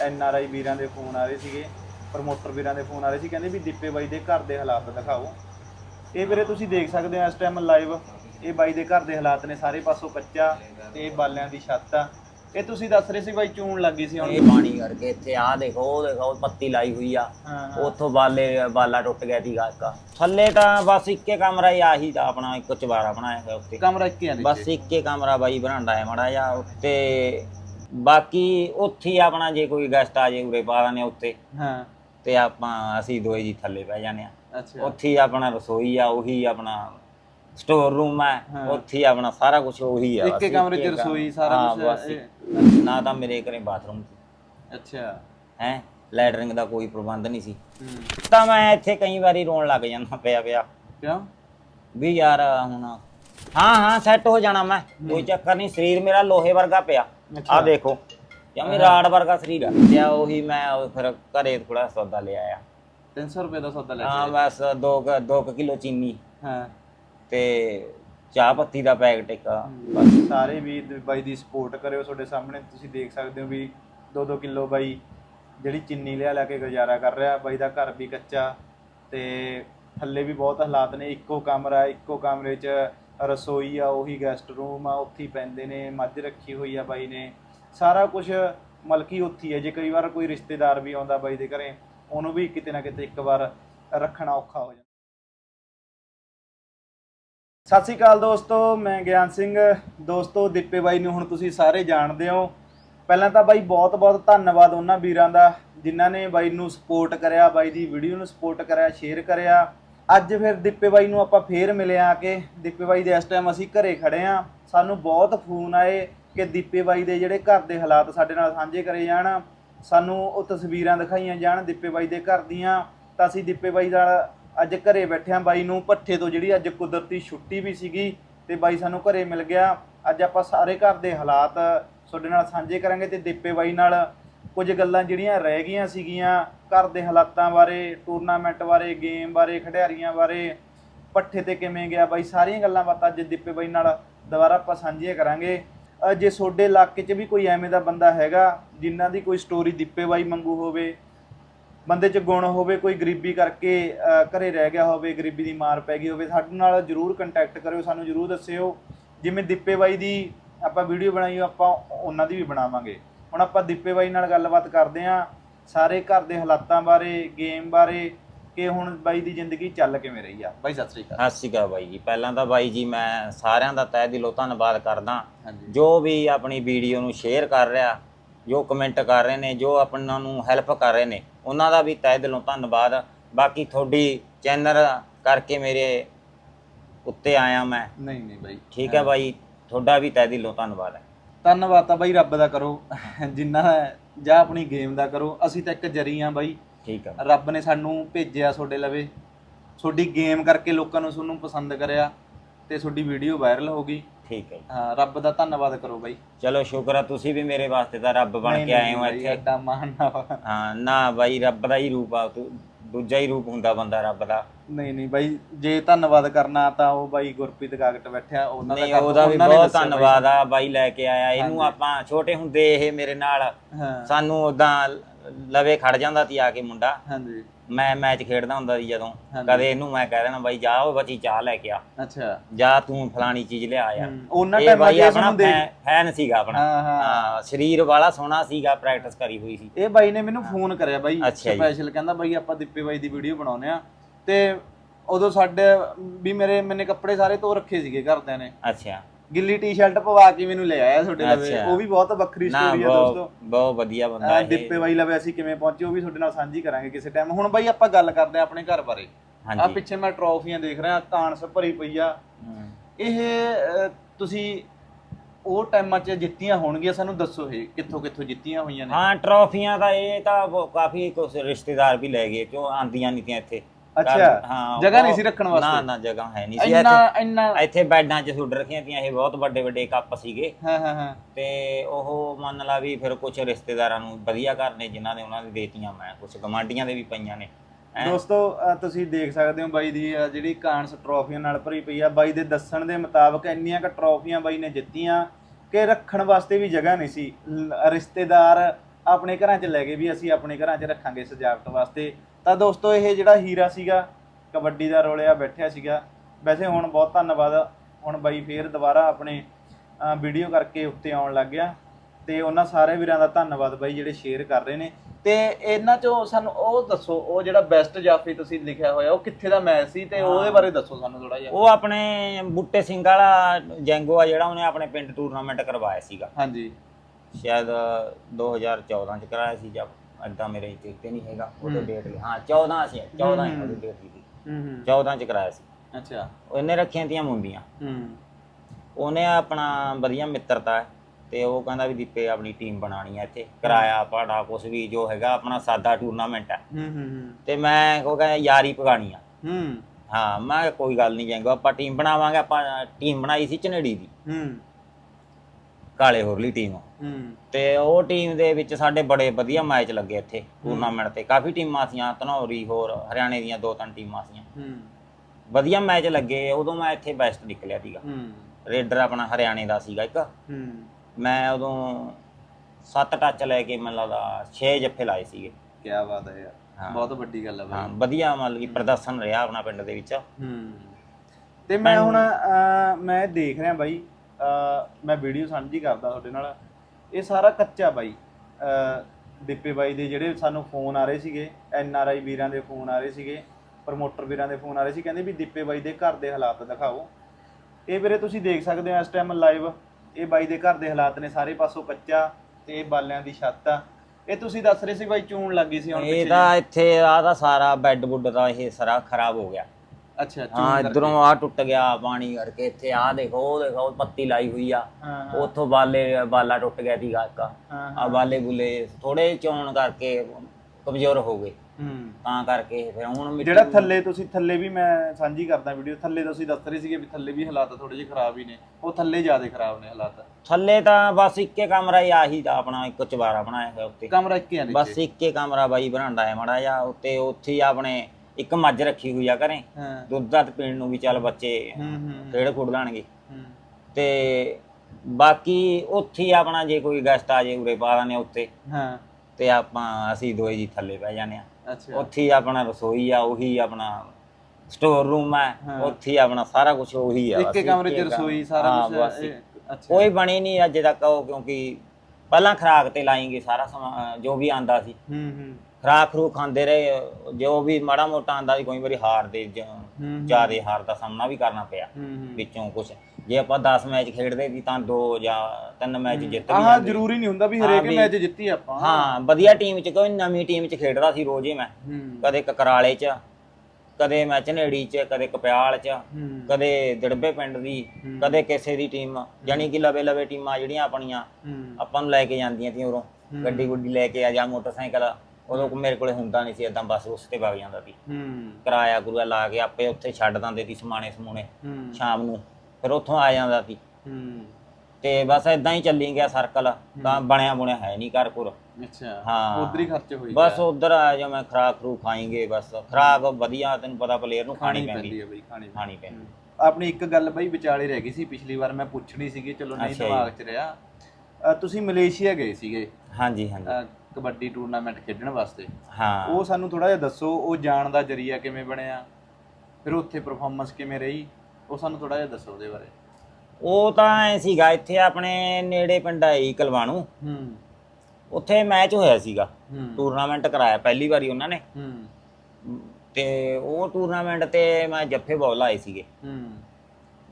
N R I ਵੀਰਾਂ ਦੇ phone ਆ ਰਹੇ ਸੀਗੇ ਪ੍ਰਮੋਟਰ ਵੀਰਾਂ ਦੇ ਫੋਨ ਆ ਰਹੇ ਸੀ ਕਹਿੰਦੇ ਵੀ ਦੀਪੇ ਬਾਈ ਦੇ ਘਰ ਦੇ ਹਾਲਾਤ ਦਿਖਾਓ। ਇਹ ਵੀਰੇ ਤੁਸੀਂ ਦੇਖ ਸਕਦੇ ਹੋ ਇਸ ਟਾਈਮ ਲਾਈਵ ਇਹ ਬਾਈ ਦੇ ਘਰ ਦੇ ਹਾਲਾਤ ਨੇ ਸਾਰੇ ਪਾਸੋਂ ਕੱਚਾ ਤੇ ਬਾਲਿਆਂ ਦੀ ਛੱਤ ਆ। ਇਹ ਤੁਸੀਂ ਦੱਸ ਰਹੇ ਸੀ ਬਾਈ ਚੂਣ ਲੱਗੀ ਸੀ ਹੁਣ। ਇਹ ਪਾਣੀ ਕਰਕੇ ਇੱਥੇ ਆ ਦੇਖੋ ਉਹ ਦੇਖੋ ਪੱਤੀ ਲਾਈ ਹੋਈ ਆ। ਹਾਂ ਉੱਥੋਂ ਬਾਲੇ ਬਾਲਾ ਟੁੱਟ ਗਿਆ ਦਾ ਥੱਲੇ ਤਾਂ ਬਸ ਇੱਕੇ ਕਮਰਾ ਹੀ ਆਹੀ ਤਾਂ ਆਪਣਾ ਇੱਕ ਚਵਾਰਾ ਬਣਾਇਆ ਹੋਇਆ ਉੱਤੇ। ਕਮਰਾ ਇੱਕ ਹੀ ਆ ਬਸ ਇੱਕੇ ਕਮਰਾ ਬਾਈ ਬਰਾਂਡਾ ਹੈ ਮੜਾ ਜਾ ਉੱਤੇ ਬਾਕੀ ਉੱਥੇ ਹੀ ਆਪਣਾ ਜੇ ਕੋਈ ਗੈਸਟ ਆ ਜੇ ਉਰੇ ਪਾ ਆ ਉੱਤੇ ਹਾਂ। ਤੇ ਆਪਾਂ ਅਸੀਂ ਦੋਏ ਜੀ ਥੱਲੇ ਬਹਿ ਜਾਂਦੇ ਆ। ਅੱਛਾ। ਉੱਥੇ ਹੀ ਆਪਣਾ ਰਸੋਈ ਆ ਉਹੀ ਆਪਣਾ ਸਟੋਰ ਰੂਮ ਹੈ। ਉੱਥੇ ਹੀ ਆਪਣਾ ਸਾਰਾ ਕੁਝ ਉਹੀ ਆ। ਇੱਕ ਹੀ ਕਮਰੇ 'ਚ। ਰਸੋਈ ਸਾਰਾ ਕੁਝ ਨਾ ਤਾਂ ਮੇਰੇ ਘਰੇ ਬਾਥਰੂਮ ਅੱਛਾ। ਹੈ? ਲੈਟਰਿੰਗ ਦਾ ਕੋਈ ਪ੍ਰਬੰਧ ਨਹੀਂ ਸੀ। ਤਾਂ ਮੈਂ ਇੱਥੇ ਕਈ ਵਾਰੀ ਰੋਣ ਲੱਗ ਜਾਂਦਾ ਪਿਆ ਪਿਆ। ਕਿਉਂ? ਵੀ ਯਾਰ ਹੁਣ ਹਾਂ ਹਾਂ ਸੈੱਟ ਹੋ ਜਾਣਾ ਮੈਂ। ਕੋਈ ਚੱਕਰ ਨਹੀਂ ਸਰੀਰ ਮੇਰਾ ਲੋਹੇ ਵਰਗਾ ਪਿਆ। ਆ ਦੇਖੋ। ਜਮੀ ਰਾੜ ਵਰਗਾ ਸਰੀਰ ਆ। ਤੇ ਉਹੀ ਮੈਂ ਉਹ ਫਿਰ ਘਰੇ ਥੋੜਾ ਸੌਦਾ ਲਿਆ ਆ। 300 ਰੁਪਏ ਦਾ ਸੌਦਾ ਲੈ ਹਾਂ ਬਸ 2 2 ਕਿਲੋ ਚੀਨੀ। ਹਾਂ। ਤੇ ਚਾਹ ਪੱਤੀ ਦਾ ਪੈਕਟ ਇੱਕ। ਬਸ ਸਾਰੇ ਵੀ ਬਾਈ ਦੀ ਸਪੋਰਟ ਕਰਿਓ ਤੁਹਾਡੇ ਸਾਹਮਣੇ। ਤੁਸੀਂ ਦੇਖ ਸਕਦੇ ਹੋ ਵੀ 2-2 ਕਿਲੋ ਬਾਈ ਜਿਹੜੀ ਚੀਨੀ ਲਿਆ ਲਿਆ ਕੇ ਗੁਜ਼ਾਰਾ ਕਰ ਰਿਹਾ। ਬਾਈ ਦਾ ਘਰ ਵੀ ਕੱਚਾ ਤੇ ਥੱਲੇ ਵੀ ਬਹੁਤ ਹਾਲਾਤ ਨੇ। ਇੱਕੋ ਕਮਰਾ ਇੱਕੋ ਕਮਰੇ 'ਚ ਰਸੋਈ ਆ, ਉਹੀ ਗੈਸਟ ਰੂਮ ਆ, ਉੱਥੇ ਹੀ ਪੈਂਦੇ ਨੇ, ਮੱਝ ਰੱਖੀ ਹੋਈ ਆ ਬਾਈ ਨੇ। ਸਾਰਾ ਕੁਝ ਮਲਕੀ ਉੱਥੀ ਹੈ ਜੇ ਕਈ ਵਾਰ ਕੋਈ ਰਿਸ਼ਤੇਦਾਰ ਵੀ ਆਉਂਦਾ ਬਾਈ ਦੇ ਘਰੇ, ਉਹਨੂੰ ਵੀ ਕਿਤੇ ਨਾ ਕਿਤੇ ਇੱਕ ਵਾਰ ਰੱਖਣਾ ਔਖਾ ਹੋ ਜਾਂਦਾ। ਸਤਿ ਸ਼੍ਰੀ ਅਕਾਲ ਦੋਸਤੋ, ਮੈਂ ਗਿਆਨ ਸਿੰਘ। ਦੋਸਤੋ, ਦੀਪੇ ਬਾਈ ਨੂੰ ਹੁਣ ਤੁਸੀਂ ਸਾਰੇ ਜਾਣਦੇ ਹੋ। ਪਹਿਲਾਂ ਤਾਂ ਬਾਈ ਬਹੁਤ-ਬਹੁਤ ਧੰਨਵਾਦ ਉਹਨਾਂ ਵੀਰਾਂ ਦਾ, ਜਿਨ੍ਹਾਂ ਨੇ ਬਾਈ ਨੂੰ ਸਪੋਰਟ ਕਰਿਆ, ਬਾਈ ਦੀ ਵੀਡੀਓ ਨੂੰ ਸਪੋਰਟ ਕਰਿਆ ਸ਼ੇਅਰ ਕਰਿਆ। ਅੱਜ ਫਿਰ ਦੀਪੇ ਬਾਈ ਨੂੰ ਆਪਾਂ ਫੇਰ ਮਿਲੇ ਆ ਕੇ। ਦੀਪੇ ਬਾਈ ਦੇ ਇਸ ਟਾਈਮ ਅਸੀਂ ਘਰੇ ਖੜੇ ਆ। ਸਾਨੂੰ ਬਹੁਤ ਫੋਨ ਆਏ ਕਿ ਦੀਪੇ ਬਾਈ ਦੇ ਜਿਹੜੇ ਘਰ ਦੇ ਹਾਲਾਤ ਸਾਡੇ ਨਾਲ ਸਾਂਝੇ ਕਰੇ ਜਾਣ। ਸਾਨੂੰ ਉਹ ਤਸਵੀਰਾਂ ਦਿਖਾਈਆਂ ਜਾਣ ਦੀਪੇ ਬਾਈ ਦੇ ਘਰ ਦੀਆਂ। ਤਾਂ ਅਸੀਂ ਦੀਪੇ ਬਾਈ ਨਾਲ ਅੱਜ ਘਰੇ ਬੈਠਿਆਂ ਬਾਈ ਨੂੰ ਪੱਠੇ ਤੋਂ ਜਿਹੜੀ ਅੱਜ ਕੁਦਰਤੀ ਛੁੱਟੀ ਵੀ ਸੀਗੀ ਤੇ ਬਾਈ ਸਾਨੂੰ ਘਰੇ ਮਿਲ ਗਿਆ। ਅੱਜ ਆਪਾਂ ਸਾਰੇ ਘਰ ਦੇ ਹਾਲਾਤ ਤੁਹਾਡੇ ਨਾਲ ਸਾਂਝੇ ਕਰਾਂਗੇ ਤੇ ਦੀਪੇ ਬਾਈ ਨਾਲ ਕੁਝ ਗੱਲਾਂ ਜਿਹੜੀਆਂ ਰਹਿ ਗਈਆਂ ਸੀਗੀਆਂ ਘਰ ਦੇ ਹਾਲਾਤਾਂ ਬਾਰੇ ਟੂਰਨਾਮੈਂਟ ਬਾਰੇ ਗੇਮ ਬਾਰੇ ਖਿਡਾਰੀਆਂ ਬਾਰੇ ਪੱਠੇ ਤੇ ਕਿਵੇਂ ਗਿਆ ਬਾਈ ਸਾਰੀਆਂ ਗੱਲਾਂ ਬਾਤਾਂ ਅੱਜ ਦੀਪੇ ਬਾਈ ਨਾਲ ਦੁਬਾਰਾ ਆਪਾਂ ਸਾਂਝੀਆਂ ਕਰਾਂਗੇ। ਅ, ਜੇ ਤੁਹਾਡੇ ਇਲਾਕੇ 'ਚ ਵੀ ਕੋਈ ਐਵੇਂ ਦਾ ਬੰਦਾ ਹੈਗਾ ਜਿਨ੍ਹਾਂ ਦੀ ਕੋਈ ਸਟੋਰੀ ਦੀਪੇ ਬਾਈ ਮੰਗੂ ਹੋਵੇ ਬੰਦੇ 'ਚ ਗੁਣ ਹੋਵੇ ਕੋਈ ਗਰੀਬੀ ਕਰਕੇ ਅਹ, ਘਰੇ ਰਹਿ ਗਿਆ ਹੋਵੇ ਗਰੀਬੀ ਦੀ ਮਾਰ ਪੈ ਗਈ ਹੋਵੇ ਸਾਡੇ ਨਾਲ ਜਰੂਰ ਕੰਟੈਕਟ ਕਰਿਓ ਸਾਨੂੰ ਜਰੂਰ ਦੱਸਿਓ। ਜਿਵੇਂ ਦੀਪੇ ਬਾਈ ਦੀ ਆਪਾਂ ਵੀਡੀਓ ਬਣਾਈ ਆਪਾਂ ਉਹਨਾਂ ਦੀ ਵੀ ਬਣਾਵਾਂਗੇ। ਹੁਣ ਆਪਾਂ ਦੀਪੇ ਬਾਈ ਨਾਲ ਗੱਲਬਾਤ ਕਰਦੇ ਆਂ ਸਾਰੇ ਘਰ ਦੇ ਹਾਲਾਤਾਂ ਬਾਰੇ ਗੇਮ ਬਾਰੇ ਕਿ ਹੁਣ ਬਾਈ ਦੀ ਜ਼ਿੰਦਗੀ ਚੱਲ ਕਿਵੇਂ ਰਹੀ ਆ? ਬਾਈ ਸਤਿ ਸ੍ਰੀ ਅਕਾਲ। ਸਤਿ ਸ਼੍ਰੀ ਅਕਾਲ ਬਾਈ ਜੀ। ਪਹਿਲਾਂ ਤਾਂ ਬਾਈ ਜੀ ਮੈਂ ਸਾਰਿਆਂ ਦਾ ਤਹਿ ਦਿਲੋਂ ਧੰਨਵਾਦ ਕਰਦਾ। ਹਾਂਜੀ। ਜੋ ਵੀ ਆਪਣੀ ਵੀਡੀਓ ਨੂੰ ਸ਼ੇਅਰ ਕਰ ਰਿਹਾ ਜੋ ਕਮੈਂਟ ਕਰ ਰਹੇ ਨੇ ਜੋ ਆਪਣਾ ਨੂੰ ਹੈਲਪ ਕਰ ਰਹੇ ਨੇ ਉਹਨਾਂ ਦਾ ਵੀ ਤਹਿ ਦਿਲੋਂ ਧੰਨਵਾਦ। ਬਾਕੀ ਤੁਹਾਡੀ ਚੈਨਲ ਕਰਕੇ ਮੇਰੇ ਉੱਤੇ ਆਇਆ ਮੈਂ। ਨਹੀਂ ਨਹੀਂ ਬਾਈ। ਠੀਕ ਹੈ ਬਾਈ। ਤੁਹਾਡਾ ਵੀ ਤਹਿ ਦਿਲੋਂ ਧੰਨਵਾਦ ਹੈ। ਧੰਨਵਾਦ ਤਾਂ ਬਾਈ ਰੱਬ ਦਾ ਕਰੋ। ਜਿੰਨਾ ਜਾਂ ਆਪਣੀ ਗੇਮ ਦਾ ਕਰੋ। ਅਸੀਂ ਤਾਂ ਇੱਕ ਜਰੀ ਆ ਬਾਈ। ਠੀਕ ਹੈ ਰੱਬ ਨੇ ਸਾਨੂੰ ਭੇਜਿਆ ਤੁਹਾਡੇ ਲਵੇ। ਤੁਹਾਡੀ ਗੇਮ ਕਰਕੇ ਲੋਕਾਂ ਨੂੰ ਤੁਹਾਨੂੰ ਪਸੰਦ ਕਰਿਆ ਤੇ ਤੁਹਾਡੀ ਵੀਡੀਓ ਵਾਇਰਲ ਹੋ ਗਈ। ਠੀਕ ਹੈ। ਹਾਂ ਰੱਬ ਦਾ ਧੰਨਵਾਦ ਕਰੋ ਬਾਈ। ਚਲੋ ਸ਼ੁਕਰ ਆ ਤੁਸੀਂ ਵੀ ਮੇਰੇ ਵਾਸਤੇ ਤਾਂ ਰੱਬ ਬਣ ਕੇ ਆਏ ਹੋ ਇੱਥੇ। ਐਡਾ ਮਾਣ ਨਾ। ਹਾਂ ਨਾ ਬਾਈ ਰੱਬ ਦਾ ਹੀ ਰੂਪ ਆ। ਤੂੰ ਦੂਜਾ ਹੀ ਰੂਪ ਹੁੰਦਾ ਬੰਦਾ ਰੱਬ ਦਾ। ਨਹੀਂ ਨਹੀਂ ਬਾਈ ਜੇ ਧੰਨਵਾਦ ਕਰਨਾ ਤਾਂ ਉਹ ਬਾਈ ਗੁਰਪ੍ਰੀਤ ਗਾਗਟ ਬੈਠਿਆ ਉਹਨਾਂ ਦਾ ਨਹੀਂ ਉਹਦਾ ਵੀ ਉਹਨਾਂ ਨੇ ਬਹੁਤ ਦੱਸਿਆ ਬਾਈ ਧੰਨਵਾਦ ਆ ਬਾਈ ਲੈ ਕੇ ਆਇਆ। ਇਹਨੂੰ ਹਾਂਜੀ। ਆਪਾਂ ਛੋਟੇ ਹੁੰਦੇ ਇਹ ਮੇਰੇ ਨਾਲ। ਹਾਂ। ਸਾਨੂੰ ਉਦਾਂ ਲਵੇ ਖੜ ਜਾਂਦਾ ਸੀ ਆ ਕੇ ਮੁੰਡਾ। ਹਾਂਜੀ। ਮੈਂ ਮੈਚ ਖੇਡਦਾ ਹੁੰਦਾ ਸੀ ਜਦੋਂ। ਹਾਂਜੀ। ਕਦੇ ਇਹਨੂੰ ਮੈਂ ਕਹਿ ਦੇਣਾ ਬਾਈ ਜਾ ਉਹ ਬੱਚੀ ਚਾਹ ਲੈ ਕੇ ਆ। ਅੱਛਾ। ਜਾ ਤੂੰ ਫਲਾਣੀ ਚੀਜ਼ ਲਿਆ ਆ। ਹੂੰ, ਉਹਨਾਂ ਇਹ ਟਾਈਮਾਂ ਬਾਈ ਆਪਣਾ ਦੇਖ ਫੈਨ ਸੀਗਾ ਆਪਣਾ। ਹਾਂ ਹਾਂ। ਹਾਂ ਸਰੀਰ ਵਾਲਾ ਸੋਹਣਾ ਸੀਗਾ ਪ੍ਰੈਕਟਿਸ ਕਰੀ ਹੋਈ ਸੀ। ਇਹ ਬਾਈ ਨੇ ਮੈਨੂੰ ਫੋਨ ਕਰਿਆ ਬਾਈ ਅੱਛਾ ਜੀ। ਸਪੈਸ਼ਲ ਕਹਿੰਦਾ ਬਾਈ ਆਪਾਂ ਦੀਪੇ ਬਾਈ ਦੀ ਵੀਡੀਓ ਬਣਾਉਨੇ ਆ ਤੇ ਉਦੋਂ ਸਾਡੇ ਵੀ ਮੇਰੇ ਮੈਨੇ ਕੱਪੜੇ ਸਾਰੇ ਧੋ ਰੱਖੇ ਸੀਗੇ ਘਰਦਿਆਂ ਨੇ। ਅੱਛਾ। ਗਿੱਲੀ ਟੀ-ਸ਼ਰਟ ਪਵਾ ਕੇ ਮੈਨੂੰ ਲੈ ਆਇਆ ਤੁਹਾਡੇ ਲਵੇ। ਅੱਛਾ। ਉਹ ਵੀ ਬਹੁਤ ਵੱਖਰੀ ਨਾ ਸਟੋਰੀ ਆ ਦੋਸਤੋ। ਬਹੁਤ ਵਧੀਆ ਬੰਦਾ ਅਹ ਇਹ। ਦੀਪੇ ਬਾਈ ਲਵੇ ਅਸੀਂ ਕਿਵੇਂ ਪਹੁੰਚੇ ਉਹ ਵੀ ਤੁਹਾਡੇ ਨਾਲ ਸਾਂਝੀ ਕਰਾਂਗੇ ਕਿਸੇ ਟਾਈਮ ਹੁਣ ਬਾਈ ਆਪਾਂ ਗੱਲ ਕਰਦੇ ਆ ਆਪਣੇ ਘਰ ਬਾਰੇ। ਆ ਹਾਂਜੀ। ਪਿੱਛੇ ਮੈਂ ਟਰੋਫੀਆਂ ਦੇਖ ਰਿਹਾ ਕਾਂਸ ਭਰੀ ਪਈ ਆ। ਇਹ ਅਹ, ਤੁਸੀਂ ਉਹ ਟਾਈਮਾਂ 'ਚ ਜਿੱਤੀਆਂ ਹੋਣਗੀਆਂ ਸਾਨੂੰ ਦੱਸੋ ਇਹ ਕਿੱਥੋਂ ਕਿੱਥੋਂ ਜਿੱਤੀਆਂ ਹੋਈਆਂ ਨੇ? ਹਾਂ ਟਰੋਫੀਆਂ ਦਾ ਇਹ ਤਾਂ ਉਹ ਕਾਫੀ ਕੁਝ ਰਿਸ਼ਤੇਦਾਰ ਵੀ ਲੈ ਗਏ ਕਿਉਂ ਆਂਦੀਆਂ ਨਹੀਂ ਤੀਆਂ ਇੱਥੇ? ਅੱਛਾ ਜਗ੍ਹਾ ਨਹੀਂ ਸੀ ਰੱਖਣ ਨਾ ਵਾਸਤੇ? ਨਾ ਜਗ੍ਹਾ ਹੈ ਨਹੀਂ ਸੀ। ਇੰਨਾ ਇੱਥੇ ਇੰਨਾ ਇੱਥੇ ਬੈੱਡਾਂ 'ਚ ਸੁੱਟ ਰੱਖੀਆਂ ਤੀਆਂ ਇਹ ਬਹੁਤ ਵੱਡੇ ਵੱਡੇ ਕੱਪ ਸੀਗੇ। ਹਾਂ ਹਾਂ ਹਾਂ। ਤੇ ਉਹ ਮੰਨ ਲਾ ਵੀ ਫਿਰ ਕੁਝ ਰਿਸ਼ਤੇਦਾਰਾਂ ਨੂੰ ਵਧੀਆ ਘਰ ਨੇ ਜਿਨ੍ਹਾਂ ਨੇ ਉਹਨਾਂ ਦੇ ਦੇਤੀਆਂ ਮੈਂ ਕੁਝ ਗਵਾਂਡੀਆਂ ਦੇ ਵੀ ਪਈਆਂ ਨੇ ਹੈਂ। ਦੋਸਤੋ ਤੁਸੀਂ ਦੇਖ ਸਕਦੇ ਹੋ ਬਾਈ ਦੀ ਜਿਹੜੀ ਕਾਂਸ ਟਰੋਫੀਆਂ ਨਾਲ ਭਰੀ ਪਈ ਆ। ਬਾਈ ਦੇ ਦੱਸਣ ਦੇ ਮੁਤਾਬਕ ਇੰਨੀਆਂ ਕ ਟਰੋਫੀਆਂ ਬਾਈ ਨੇ ਜਿੱਤੀਆਂ ਕਿ ਰੱਖਣ ਵਾਸਤੇ ਵੀ ਜਗ੍ਹਾ ਨਹੀਂ ਸੀ। ਲ- ਰਿਸ਼ਤੇਦਾਰ ਆਪਣੇ ਘਰਾਂ 'ਚ ਲੈ ਗਏ ਵੀ ਅਸੀਂ ਆਪਣੇ ਘਰਾਂ 'ਚ ਰੱਖਾਂਗੇ ਸਜਾਵਟ ਵਾਸਤੇ। ਤਾਂ ਦੋਸਤੋ ਇਹ ਜਿਹੜਾ ਹੀਰਾ ਸੀਗਾ ਕਬੱਡੀ ਦਾ ਰੋਲਿਆ ਬੈਠਿਆ ਸੀਗਾ। ਵੈਸੇ ਹੁਣ ਬਹੁਤ ਧੰਨਵਾਦ। ਹੁਣ ਬਾਈ ਫੇਰ ਦੁਬਾਰਾ ਆਪਣੇ ਵੀਡੀਓ ਕਰਕੇ ਉੱਤੇ ਆਉਣ ਲੱਗ ਗਿਆ। ਤੇ ਉਹਨਾਂ ਸਾਰੇ ਵੀਰਾਂ ਦਾ ਧੰਨਵਾਦ ਬਾਈ ਜਿਹੜੇ ਸ਼ੇਅਰ ਕਰ ਰਹੇ ਨੇ। ਤੇ ਇਹਨਾਂ ਚੋਂ ਸਾਨੂੰ ਉਹ ਦੱਸੋ ਉਹ ਜਿਹੜਾ ਬੈਸਟ ਜਾਫੀ ਤੁਸੀਂ ਲਿਖਿਆ ਹੋਇਆ ਉਹ ਕਿੱਥੇ ਦਾ ਮੈਚ ਸੀ ਤੇ ਉਹਦੇ ਬਾਰੇ ਦੱਸੋ ਸਾਨੂੰ ਥੋੜਾ ਜਿਹਾ। ਉਹ ਆਪਣੇ ਬੁੱਟੇ ਸਿੰਘ ਵਾਲਾ ਜੈਂਗੋ ਆ ਜਿਹੜਾ ਉਹਨੇ ਆਪਣੇ ਪਿੰਡ ਟੂਰਨਾਮੈਂਟ ਕਰਵਾਇਆ ਸੀਗਾ। ਹਾਂਜੀ। ਸ਼ਾਇਦ 2014 ਚ ਕਰਾਇਆ ਸੀ ਜਦ ਅੱਦਾ ਮੇਰੇ ਚੇਤੇ ਨਹੀਂ ਹੈਗਾ ਉਹਦੇ ਡੇਟ ਲਈ। ਹਾਂ 14 ਸੀ 14 ਹੀ ਉਹਦੀ ਡੇਟ ਸੀ। ਹੂੰ ਹੂੰ। 14 ਚ ਕਰਾਇਆ ਸੀ। ਅੱਛਾ। ਉਹਨੇ ਰੱਖੀਆਂ ਤੀਆਂ ਮੁੰਦੀਆਂ ਹੂੰ। ਉਹਨੇ ਆਪਣਾ ਵਧੀਆ ਮਿੱਤਰਤਾ ਹੈ ਤੇ ਉਹ ਕਹਿੰਦਾ ਵੀ ਦੀਪੇ ਆਪਣੀ ਟੀਮ ਬਣਾਣੀ ਹੈ ਇੱਥੇ। ਕਿਰਾਇਆ ਪਾੜਾ ਕੁਛ ਵੀ ਜੋ ਹੈਗਾ ਆਪਣਾ ਸਾਦਾ ਟੂਰਨਾਮੈਂਟ ਹੈ। ਹੂੰ ਹੂੰ ਤੇ ਮੈਂ ਉਹ ਕਹਿੰਦਾ ਯਾਰੀ ਪਗਾਣੀ ਆ। ਹੂੰ। ਹਾਂ ਮੈਂ ਕਿਹਾ ਕੋਈ ਗੱਲ ਨਹੀਂ ਜਾਂਗਾ ਆਪਾਂ ਟੀਮ ਬਣਾਵਾਂਗੇ ਆਪਾਂ ਟੀਮ ਬਣਾਈ ਸੀ ਝਨੇੜੀ ਦੀ। ਹੂੰ। ਕਾਲੇ ਹੋਰਲੀ ਟੀਮ ਹੂੰ। ਤੇ ਉਹ ਟੀਮ ਦੇ ਵਿੱਚ ਸਾਡੇ ਬੜੇ ਵਧੀਆ ਮੈਚ ਲੱਗੇ ਇੱਥੇ ਟੂਰਨਾਮੈਂਟ ਤੇ। ਕਾਫੀ ਟੀਮਾਂ ਸੀਆਂ ਧਨੌਰੀ ਹੋਰ ਹਰਿਆਣੇ ਦੀਆਂ ਦੋ ਤਿੰਨ ਟੀਮਾਂ ਸੀਆਂ। ਹੂੰ। ਵਧੀਆ ਮੈਚ ਲੱਗੇ ਉਦੋਂ ਮੈਂ ਇੱਥੇ ਬੈਸਟ ਨਿਕਲਿਆ ਸੀਗਾ। ਹੂੰ। ਰੇਡਰ ਆਪਣਾ ਹਰਿਆਣੇ ਦਾ ਸੀਗਾ ਇੱਕ। ਹੂੰ। ਮੈਂ ਉਦੋਂ 7 ਟੱਚ ਲੈ ਕੇ ਮੈਨੂੰ ਲੱਗਦਾ 6 ਜੱਫੇ ਲਾਏ ਸੀਗੇ। ਕੀ ਬਾਤ ਹੈ ਯਾਰ। ਬਹੁਤ ਵੱਡੀ ਗੱਲ ਹੈ ਹਾਂ ਵਧੀਆ ਮਤਲਬ ਕਿ ਪ੍ਰਦਰਸ਼ਨ ਰਿਹਾ ਆਪਣਾ ਪਿੰਡ ਦੇ ਵਿੱਚ। ਹੂੰ। ਤੇ ਮੈਂ ਹੁਣ ਮੈਂ ਦੇਖ ਰਿਹਾ ਬਾਈ ਮੈਂ ਵੀਡੀਓ ਸਾਂਝੀ ਕਰਦਾ ਤੁਹਾਡੇ ਨਾਲ। ਇਹ ਸਾਰਾ ਕੱਚਾ ਬਾਈ ਦੀਪੇ ਬਾਈ ਦੇ ਜਿਹੜੇ ਸਾਨੂੰ ਫੋਨ ਆ ਰਹੇ ਸੀਗੇ ਐਨ ਆਰ ਆਈ ਵੀਰਾਂ ਦੇ ਫੋਨ ਆ ਰਹੇ ਸੀਗੇ ਪ੍ਰਮੋਟਰ ਵੀਰਾਂ ਦੇ ਫੋਨ ਆ ਰਹੇ ਸੀ ਕਹਿੰਦੇ ਵੀ ਦੀਪੇ ਬਾਈ ਦੇ ਘਰ ਦੇ ਹਾਲਾਤ ਦਿਖਾਓ। ਇਹ ਵੀਰੇ ਤੁਸੀਂ ਦੇਖ ਸਕਦੇ ਹੋ ਇਸ ਟਾਈਮ ਲਾਈਵ ਇਹ ਬਾਈ ਦੇ ਘਰ ਦੇ ਹਾਲਾਤ ਨੇ ਸਾਰੇ ਪਾਸੋਂ ਕੱਚਾ ਤੇ ਬਾਲਿਆਂ ਦੀ ਛੱਤ ਆ। ਇਹ ਤੁਸੀਂ ਦੱਸ ਰਹੇ ਸੀ ਬਾਈ ਚੂਣ ਲੱਗੀ ਸੀ ਹੁਣ ਪਿੱਛੇ ਇਹਦਾ ਇੱਥੇ ਆਹ ਦਾ ਸਾਰਾ ਬੈੱਡ ਬੁੱਡ ਦਾ ਇਹ ਸਾਰਾ ਖਰਾਬ ਹੋ ਗਿਆ। ਅੱਛਾ ਹਾਂ। ਇਧਰੋਂ ਆ ਟੁੱਟ ਗਿਆ ਪਾਣੀ ਕਰਕੇ ਇੱਥੇ ਆ ਦੇਖੋ ਉਹ ਦੇਖੋ ਉਹ ਪੱਤੀ ਲਾਈ ਹੋਈ ਆ। ਹਾਂ ਹਾਂ, ਉੱਥੋਂ ਬਾਲੇ ਬਾਲਾ ਟੁੱਟ ਗਿਆ ਇੱਕ। ਹਾਂ ਆ ਬਾਲੇ ਬੁਲੇ ਥੋੜੇ ਚੌਣ ਕਰਕੇ ਕਮਜ਼ੋਰ ਹੋ ਗਏ। ਹੂੰ। ਤਾਂ ਕਰਕੇ ਫਿਰ ਹੁਣ ਜਿਹੜਾ ਥੱਲੇ ਤੁਸੀਂ ਥੱਲੇ ਵੀ ਮੈਂ ਸਾਂਝੀ ਕਰਦਾ ਵੀਡੀਓ ਥੱਲੇ ਤੁਸੀਂ ਦੱਸ ਰਹੇ ਸੀਗੇ ਵੀ ਥੱਲੇ ਵੀ ਹਾਲਾਤ ਥੋੜੇ ਜਿਹੇ ਖਰਾਬ ਹੀ ਨੇ। ਉਹ ਥੱਲੇ ਜ਼ਿਆਦਾ ਖਰਾਬ ਨੇ ਹਾਲਾਤ। ਥੱਲੇ ਤਾਂ ਬਸ ਇੱਕੇ ਕਮਰਾ ਹੀ ਆਹੀ ਤਾਂ ਆਪਣਾ ਇੱਕ ਚਵਾਰਾ ਬਣਾਇਆ ਹੋਇਆ ਉੱਤੇ। ਕਮਰਾ ਇੱਕ ਹੀ ਆ ਬਸ ਇੱਕੇ ਕਮਰਾ ਬਾਈ ਬਰਾਂਡਾ ਹੈ ਮੜਾ ਜਾ ਉੱਤੇ ਉੱਥੇ ਹੀ ਆਪਣੇ ਇੱਕ ਮੱਝ ਰੱਖੀ ਹੋਈ ਆ ਘਰੇ। ਹਾਂ। ਦੁੱਧ ਦੱਧ ਪੀਣ ਨੂੰ ਵੀ ਚੱਲ ਬੱਚੇ ਹੂੰ ਹੂੰ ਖੇਡ ਖੁੱਡ ਲੈਣਗੇ। ਹੂੰ। ਤੇ ਬਾਕੀ ਉੱਥੇ ਹੀ ਆਪਣਾ ਜੇ ਕੋਈ ਗੈਸਟ ਆ ਜੇ ਉਰੇ ਪਾ ਆ ਉੱਤੇ ਹਾਂ। ਤੇ ਆਪਾਂ ਅਸੀਂ ਦੋਏ ਜੀ ਥੱਲੇ ਬਹਿ ਜਾਂਦੇ ਆ। ਅੱਛਾ। ਉੱਥੇ ਹੀ ਆਪਣਾ ਰਸੋਈ ਆ ਉਹੀ ਆਪਣਾ ਸਟੋਰ ਰੂਮ ਆ। ਹਾਂ। ਉੱਥੇ ਹੀ ਆਪਣਾ ਸਾਰਾ ਕੁਝ ਉਹੀ ਆ। ਇੱਕ ਕਮਰੇ 'ਚ ਇੱਕੇ ਰਸੋਈ ਸਾਰਾ ਹਾਂ, ਕੁਝ ਇੱਕ- ਅੱਛਾ। ਕੋਈ ਬਣੀ ਨਹੀਂ ਅੱਜ ਤੱਕ ਉਹ ਕਿਉਂਕਿ ਪਹਿਲਾਂ ਖਰਾਕ ਤੇ ਲਾਏਂਗੇ ਸਾਰਾ ਸਮਾਂ ਜੋ ਵੀ ਆਂਦਾ ਸੀ। ਹੂੰ ਹੂੰ। ਖਰਾਕ ਖਰੂ ਖਾਂਦੇ ਰਹੇ ਜੋ ਵੀ ਮਾੜਾ ਮੋਟਾ ਆਂਦਾ ਸੀ ਕੋਈ ਵਾਰੀ ਹਾਰ ਦੇ ਹੂੰ। ਜਿਆਦੇ ਹਾਰ ਦਾ ਸਾਹਮਣਾ ਵੀ ਕਰਨਾ ਪਿਆ ਹੂੰ ਹੂੰ। ਵਿੱਚੋਂ ਕੁਝ ਜੇ ਆਪਾਂ 10 ਮੈਚ ਖੇਡਦੇ ਸੀ ਤਾਂ ਦੋ ਜਾਂ ਤਿੰਨ ਮੈਚ ਜਿੱਤ ਵੀ ਜਾਂਦੇ ਜ਼ਰੂਰੀ ਨਹੀਂ ਹੁੰਦਾ ਵੀ ਹਾਂ, ਹਰੇਕ ਮੈਚ ਜਿੱਤੀ ਆਪਾਂ। ਹਾਂ ਵਧੀਆ ਟੀਮ ਚ ਕੋਈ ਨਵੀਂ ਟੀਮ ਚ ਖੇਡਦਾ ਸੀ ਰੋਜ਼ ਹੀ ਮੈਂ। ਹੂੰ। ਕਦੇ ਕਕਰਾਲੇ ਚ ਕਦੇ ਮੈਂ ਝਨੇੜੀ ਚ ਕਦੇ ਕਪਿਆਲ ਚ ਹੂੰ। ਕਦੇ ਦਿੜਬੇ ਪਿੰਡ ਦੀ ਕਦੇ ਕਿਸੇ ਦੀ ਟੀਮ ਜਾਨੀ ਕਿ ਲਵੇ ਲਵੇ ਟੀਮਾਂ ਜਿਹੜੀਆਂ ਆਪਣੀਆਂ ਹੂੰ। ਆਪਾਂ ਨੂੰ ਲੈ ਕੇ ਜਾਂਦੀਆਂ ਸੀ ਉਰੋਂ। ਗੱਡੀ ਗੁੱਡੀ ਲੈ ਕੇ ਆ ਜਾਂ ਮੋਟਰਸਾਈਕਲ ਉਦੋਂ ਮੇਰੇ ਕੋਲੇ ਹੁੰਦਾ ਨਹੀਂ ਸੀ ਇਦਾਂ ਬਸ ਉਸ ਤੇ ਵਗ ਜਾਂਦਾ ਸੀ। ਹੂੰ। ਕਿਰਾਇਆ ਗੁਰੂਆ ਲਾ ਕੇ ਆਪੇ ਉੱਥੇ ਛੱਡ ਦਿੰਦੇ ਸੀ ਸਮਾਣੇ ਸਮੂਣੇ ਹੂੰ। ਸ਼ਾਮ ਨੂੰ। ਫਿਰ ਉੱਥੋਂ ਆ ਜਾਂਦਾ ਸੀ। ਹੂੰ। ਤੇ ਬਸ ਇਦਾਂ ਹੀ ਚੱਲੀ ਗਿਆ ਸਰਕਲ ਤਾਂ ਬਣਿਆ ਬੁਣਿਆ ਹੈ ਨਹੀਂ ਘਰ ਅੱਛਾ। ਹਾਂ। ਉਧਰ ਹੀ ਖਰਚ ਹੋਈ ਬਸ ਉਧਰ ਆ ਜਾ ਮੈਂ ਖਰਾਕ ਖਰੂ ਖਾਏਂਗੇ ਬਸ। ਖਰਾਕ ਵਧੀਆ ਤੈਨੂੰ ਪਤਾ ਪਲੇਅਰ ਨੂੰ ਖਾਣੀ ਪੈਂਦੀ। ਹੈ ਬਈ ਖਾਣੀ ਖਾਣੀ ਪੈਂਦੀ। ਆਪਣੀ ਇੱਕ ਗੱਲ ਬਈ ਵਿਚਾਲੇ ਰਹਿ ਗਈ ਸੀ ਪਿਛਲੀ ਵਾਰ ਮੈਂ ਪੁੱਛਣੀ ਸੀਗੀ ਚਲੋ ਨਹੀਂ। ਦਿਮਾਗ 'ਚ ਰਿਹਾ। ਤੁਸੀਂ ਮਲੇਸ਼ੀਆ ਗਏ ਸੀਗੇ। ਹਾਂਜੀ ਹਾਂਜੀ। ਕਬੱਡੀ ਟੂਰਨਾਮੈਂਟ ਖੇਡਣ ਵਾਸਤੇ। ਹਾਂ। ਉਹ ਸਾਨੂੰ ਥੋੜਾ ਜਿਹਾ ਦੱਸੋ ਉਹ ਜਾਣ ਦਾ ਜਰੀਆ ਕਿਵੇਂ ਬਣਿਆ? ਫਿਰ ਉੱਥੇ ਪਰਫਾਰਮੈਂਸ ਕਿਵੇਂ ਰਹੀ? ਉਹ ਸਾਨੂੰ ਥੋੜਾ ਜਿਹਾ ਦੱਸੋ ਉਹਦੇ ਬਾਰੇ। ਉਹ ਤਾਂ ਐ ਸੀਗਾ ਇੱਥੇ ਆਪਣੇ ਨੇੜੇ ਪਿੰਡ ਆਈ ਕਲਵਾਣੂ। ਹੂੰ। ਉੱਥੇ ਮੈਚ ਹੋਇਆ ਸੀਗਾ। ਟੂਰਨਾਮੈਂਟ ਕਰਾਇਆ ਪਹਿਲੀ ਵਾਰੀ ਉਹਨਾਂ ਨੇ। ਹੂੰ। ਤੇ ਉਹ ਟੂਰਨਾਮੈਂਟ ਤੇ ਮੈਂ ਜੱਫੇ ਬੋਲ ਆਏ ਸੀਗੇ। ਹੂੰ।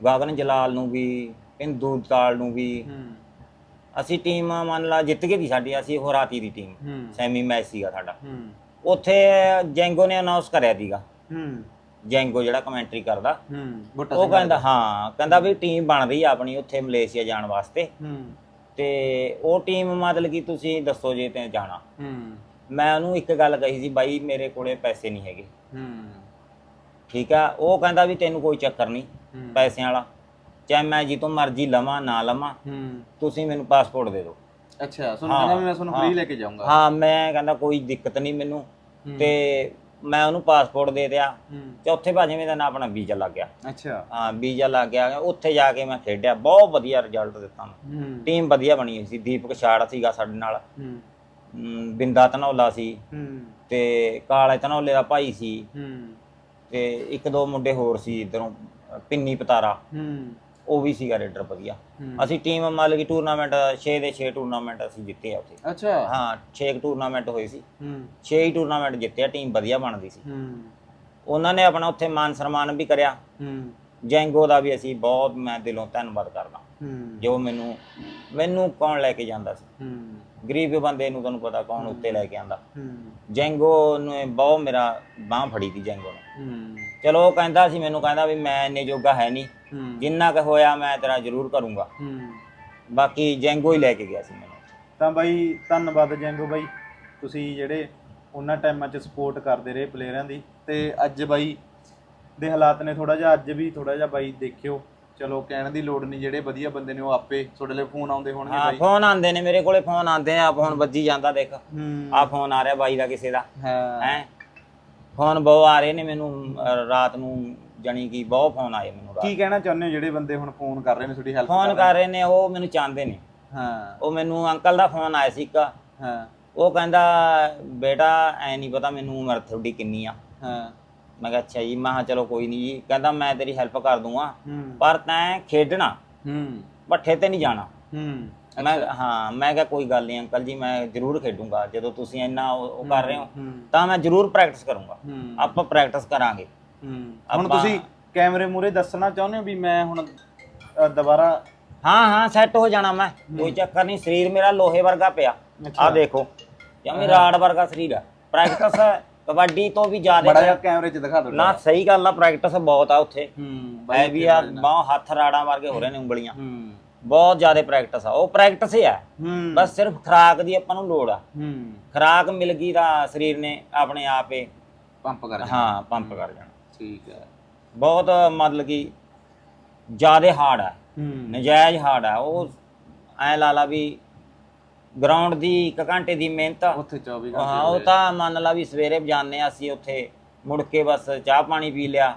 ਗਗਨ ਜਲਾਲ ਨੂੰ ਵੀ ਹਿੰਦੂ ਤਾਲ ਨੂੰ ਵੀ। ਹੂੰ। ਅਸੀਂ ਟੀਮ ਮੰਨ ਲਾ ਜਿੱਤ ਗਈ ਸੀ ਸਾਡੀ ਅਸੀਂ ਉਹ ਰਾਤੀ ਦੀ ਟੀਮ ਹੂੰ। ਸੈਮੀ ਮੈਚ ਸੀਗਾ ਸਾਡਾ। ਹੂੰ। ਉੱਥੇ ਜੈਂਗੋ ਨੇ ਅਨਾਉਂਸ ਕਰਿਆ ਸੀਗਾ। ਹੂੰ। ਜੈਂਗੋ ਜਿਹੜਾ ਕਮੈਂਟਰੀ ਕਰਦਾ। ਹੂੰ ਬੁੱਟਾ ਉਹ ਕਹਿੰਦਾ ਹਾਂ ਕਹਿੰਦਾ ਵੀ ਟੀਮ ਬਣ ਰਹੀ ਆ ਆਪਣੀ ਉੱਥੇ ਮਲੇਸ਼ੀਆ ਜਾਣ ਵਾਸਤੇ। ਹੂੰ। ਤੇ ਉਹ ਟੀਮ ਮਤਲਬ ਕਿ ਤੁਸੀਂ ਦੱਸੋ ਜੇ ਤੇ ਜਾਣਾ। ਹੂੰ। ਮੈਂ ਉਹਨੂੰ ਇੱਕ ਗੱਲ ਕਹੀ ਸੀ ਬਾਈ ਮੇਰੇ ਕੋਲੇ ਪੈਸੇ ਨਹੀਂ ਹੈਗੇ। ਹੂੰ। ਠੀਕ ਆ ਉਹ ਕਹਿੰਦਾ ਵੀ ਤੈਨੂੰ ਕੋਈ ਚੱਕਰ ਨਹੀਂ ਹੂੰ। ਪੈਸਿਆਂ ਵਾਲਾ। ਚਾਹੇ ਮੈਂ ਜਿੱਤੋਂ ਮਰਜ਼ੀ ਲਵਾਂ ਨਾ ਲਵਾਂ ਹੂੰ। ਤੁਸੀਂ ਮੈਨੂੰ ਪਾਸਪੋਰਟ ਦੇ ਦਿਓ। ਅੱਛਾ ਤੁਹਾਨੂੰ ਕਹਿੰਦਾ ਵੀ ਮੈਂ ਤੁਹਾਨੂੰ ਫ੍ਰੀ ਲੈ ਕੇ ਜਾਊਂਗਾ। ਹਾਂ ਮੈਂ ਕਹਿੰਦਾ ਕੋਈ ਦਿੱਕਤ ਨਹੀਂ ਮੈਨੂੰ। ਹੂੰ। ਤੇ ਮੈਂ ਉਹਨੂੰ ਪਾਸਪੋਰਟ ਦੇ ਦਿਆ। ਹੂੰ। ਚੌਥੇ ਭਾਜਵੇਂ ਦਾ ਨਾ ਆਪਣਾ ਵੀਜ਼ਾ ਲੱਗ ਗਿਆ। ਅੱਛਾ। ਹਾਂ ਵੀਜ਼ਾ ਲੱਗ ਗਿਆ। ਉੱਥੇ ਜਾ ਕੇ ਮੈਂ ਖੇਡਿਆ। ਬਹੁਤ ਵਧੀਆ ਰਿਜ਼ਲਟ ਦਿੱਤਾ ਮੈਂ ਹੂੰ। ਟੀਮ ਵਧੀਆ ਬਣੀ ਹੋਈ ਸੀ। ਦੀਪਕ ਛਾੜ ਸੀਗਾ ਸਾਡੇ ਨਾਲ। ਹੂੰ ਬਿੰਦਾ ਧਨੌਲਾ ਸੀ। ਹੂੰ। ਤੇ ਕਾਲੇ ਧਨੌਲੇ ਦਾ ਭਾਈ ਸੀ। ਹੂੰ। ਤੇ ਇੱਕ ਦੋ ਮੁੰਡੇ ਹੋਰ ਸੀ ਇਧਰੋਂ ਪਿੰਨੀ ਪਤਾਰਾ। ਹੂੰ। ਉਹ ਵੀ ਸੀਗਾ ਰੇਡਰ ਵਧੀਆ। ਅਸੀਂ ਟੀਮ ਮੰਨ ਲਓ ਕਿ ਟੂਰਨਾਮੈਂਟ 6 ਦੇ 6 ਟੂਰਨਾਮੈਂਟ ਅਸੀਂ ਜਿੱਤੇ ਆ ਉੱਥੇ। ਅੱਛਾ। ਹਾਂ 6 ਟੂਰਨਾਮੈਂਟ ਹੋਏ ਸੀ। ਹੂੰ। 6 ਹੀ ਟੂਰਨਾਮੈਂਟ ਜਿੱਤੇ ਆ ਟੀਮ ਵਧੀਆ ਬਣਦੀ ਸੀ। ਹੂੰ। ਉਹਨਾਂ ਨੇ ਆਪਣਾ ਉੱਥੇ ਮਾਨ ਸਨਮਾਨ ਵੀ ਕਰਿਆ। ਹੂੰ। ਜੈਂਗੋ ਦਾ ਵੀ ਅਸੀਂ ਬਹੁਤ ਮੈਂ ਦਿਲੋਂ ਧੰਨਵਾਦ ਕਰਦਾ। ਹੂੰ। ਜੋ ਮੈਨੂੰ ਮੈਨੂੰ ਕੌਣ ਲੈ ਕੇ ਜਾਂਦਾ ਸੀ? ਹੂੰ। ਗਰੀਬ ਬੰਦੇ ਨੂੰ ਤੁਹਾਨੂੰ ਪਤਾ ਕੌਣ ਉੱਤੇ ਲੈ ਕੇ ਆਂਦਾ। ਹੂੰ। ਜੈਂਗੋ ਨੇ ਬਹੁਤ ਮੇਰਾ ਬਾਹ ਫੜੀ ਤੀ ਜੈਂਗੋ ਨੇ। ਹੂੰ। ਚਲੋ ਉਹ ਕਹਿੰਦਾ ਸੀ ਮੈਨੂੰ ਕਹਿੰਦਾ ਵੀ ਮੈਂ ਇੰਨੇ ਜੋਗਾ ਹੈ ਨਹੀਂ। ਹੂੰ। ਜਿੰਨਾ ਕੁ ਹੋਇਆ ਮੈਂ ਤੇਰਾ ਜ਼ਰੂਰ ਕਰੂੰਗਾ। ਹੂੰ। ਬਾਕੀ ਜੈਂਗੋ ਹੀ ਲੈ ਕੇ ਗਿਆ ਸੀ ਮੈਨੂੰ। ਤਾਂ ਬਾਈ ਧੰਨਵਾਦ ਜੈਂਗੋ ਬਾਈ। ਤੁਸੀਂ ਜਿਹੜੇ ਉਹਨਾਂ ਟਾਈਮਾਂ 'ਚ ਸਪੋਰਟ ਕਰਦੇ ਰਹੇ ਪਲੇਅਰਾਂ ਦੀ। ਤੇ ਅੱਜ ਬਾਈ ਦੇ ਹਾਲਾਤ ਨੇ ਥੋੜਾ ਜਿਹਾ ਅੱਜ ਵੀ ਥੋੜਾ ਜਿਹਾ ਬਾਈ ਦੇਖਿਓ। ਚਲੋ ਕਹਿਣ ਦੀ ਲੋੜ ਨਹੀਂ ਜਿਹੜੇ ਵਧੀਆ ਬੰਦੇ ਨੇ ਉਹ ਆਪੇ ਤੁਹਾਡੇ ਲਈ ਫੋਨ ਆਉਂਦੇ ਹੋਣਗੇ ਹਾਂ ਬਾਈ। ਫੋਨ ਆਉਂਦੇ ਨੇ ਮੇਰੇ ਕੋਲੇ ਫੋਨ ਆਉਂਦੇ ਆ। ਫੋਨ ਵੱਜੀ ਜਾਂਦਾ ਦੇਖ। ਹੂੰ। ਆ ਫੋਨ ਆ ਰਿਹਾ ਬਾਈ ਦਾ ਕਿਸੇ ਦਾ। ਹਾਂ। ਹੈ? ਫੋਨ ਬਹੁਤ ਆ ਰਹੇ ਨੇ ਮੈਨੂੰ ਅਹ, ਰਾਤ ਨੂੰ ਜਾਣੀ ਕਿ ਬਹੁਤ ਫੋਨ ਆਏ ਮੈਨੂੰ ਰਾਤ ਕੀ ਕਹਿਣਾ ਚਾਹੁੰਦੇ ਹੋ ਜਿਹੜੇ ਬੰਦੇ ਹੁਣ ਫੋਨ ਕਰ ਰਹੇ ਨੇ ਤੁਹਾਡੀ ਹੈਲਪ ਫੋਨ ਕਰ ਰਹੇ ਨੇ ਉਹ ਮੈਨੂੰ ਚਾਹੁੰਦੇ ਨੇ। ਹਾਂ। ਉਹ ਮੈਨੂੰ ਅੰਕਲ ਦਾ ਫੋਨ ਆਇਆ ਸੀ ਇੱਕ। ਹਾਂ। ਉਹ ਕਹਿੰਦਾ ਬੇਟਾ ਐ ਨਹੀਂ ਪਤਾ ਮੈਨੂੰ ਉਮਰ ਤੁਹਾਡੀ ਕਿੰਨੀ ਆ। ਹਾਂ। ਮੈਂ ਕਿਹਾ ਅੱਛਾ ਜੀ ਮੈਂ ਕਿਹਾ ਚਲੋ ਕੋਈ ਨਹੀਂ ਜੀ। ਕਹਿੰਦਾ ਮੈਂ ਤੇਰੀ ਹੈਲਪ ਕਰ ਦੂੰਗਾ। ਹੂੰ। ਪਰ ਤੈਂ ਖੇਡਣਾ। ਹੂੰ। ਭੱਠੇ ਤੇ ਨਹੀਂ ਜਾਣਾ। ਹੂੰ। ਮੈਂ ਹਾਂ ਮੈਂ ਕਿਹਾ ਕੋਈ ਗੱਲ ਨਹੀਂ ਅੰਕਲ ਜੀ ਮੈਂ ਜ਼ਰੂਰ ਖੇਡੂੰਗਾ ਜਦੋਂ ਤੁਸੀਂ ਇੰਨਾ ਉਹ ਉਹ ਕਰ ਰਹੇ ਹੋ ਤਾਂ ਮੈਂ ਜ਼ਰੂਰ ਪ੍ਰੈਕਟਿਸ ਕਰੂੰਗਾ। ਆਪਾਂ ਪ੍ਰੈਕਟਿਸ ਕਰਾਂਗੇ। ਹੁਣ ਆਪਾਂ- ਤੁਸੀਂ ਕੈਮਰੇ ਮੂਰੇ ਦੱਸਣਾ ਚਾਹੁੰਦੇ ਹੋ ਵੀ ਮੈਂ ਹੁਣ ਅ, ਦੁਬਾਰਾ ਹਾਂ ਹਾਂ ਸੈੱਟ ਹੋ ਜਾਣਾ ਮੈਂ। ਕੋਈ ਚੱਕਰ ਨਹੀਂ ਸਰੀਰ ਮੇਰਾ ਲੋਹੇ ਵਰਗਾ ਪਿਆ। ਆ ਦੇਖੋ ਜਮੀ ਰਾੜ ਵਰਗਾ ਸਰੀਰ ਆ। ਪ੍ਰੈਕਟਿਸ ਕਬੱਡੀ ਤੋਂ ਵੀ ਜ਼ਿਆਦਾ ਬੜਾ ਜਿਹਾ ਕੈਮਰੇ 'ਚ ਦਿਖਾ ਦਿਓ ਨਾ ਸਹੀ ਗੱਲ ਆ ਪ੍ਰੈਕਟਿਸ ਬਹੁਤ ਆ ਉੱਥੇ। ਹੂੰ ਐ ਵੀ ਆ ਬਾਹ ਹੱਥ ਰਾੜਾਂ ਵਰਗੇ ਹੋ ਰਹੇ ਨੇ ਉਂਗਲੀਆਂ। ਹੂੰ। ਬਹੁਤ ਜ਼ਿਆਦਾ ਪ੍ਰੈਕਟਿਸ ਆ। ਉਹ ਪ੍ਰੈਕਟਿਸ ਹੀ ਆ। ਹੂੰ। ਬਸ ਸਿਰਫ ਖੁਰਾਕ ਦੀ ਆਪਾਂ ਨੂੰ ਲੋੜ ਆ। ਹੂੰ। ਖੁਰਾਕ ਮਿਲ ਗਈ ਤਾਂ ਸਰੀਰ ਨੇ ਆਪਣੇ ਆਪ ਹੀ ਪੰਪ ਕਰ ਹਾਂ ਪੰਪ ਕਰ ਜਾਣਾ ਠੀਕ ਹੈ ਬਹੁਤ ਮਤਲਬ ਕਿ ਜ਼ਿਆਦਾ ਹਾਰਡ ਆ। ਹੂੰ। ਨਜਾਇਜ਼ ਹਾਰਡ ਆ। ਉਹ ਐ ਲਾ ਲਾ ਵੀ ਗਰਾਊਂਡ ਦੀ 1 ਘੰਟੇ ਦੀ ਮਿਹਨਤ। ਉੱਥੇ 24 ਹਾਂ ਉਹ ਤਾਂ ਮੰਨ ਲਾ ਵੀ ਸਵੇਰੇ ਜਾਂਦੇ ਆ ਅਸੀਂ ਉੱਥੇ। ਮੁੜ ਕੇ ਬਸ ਚਾਹ ਪਾਣੀ ਪੀ ਲਿਆ।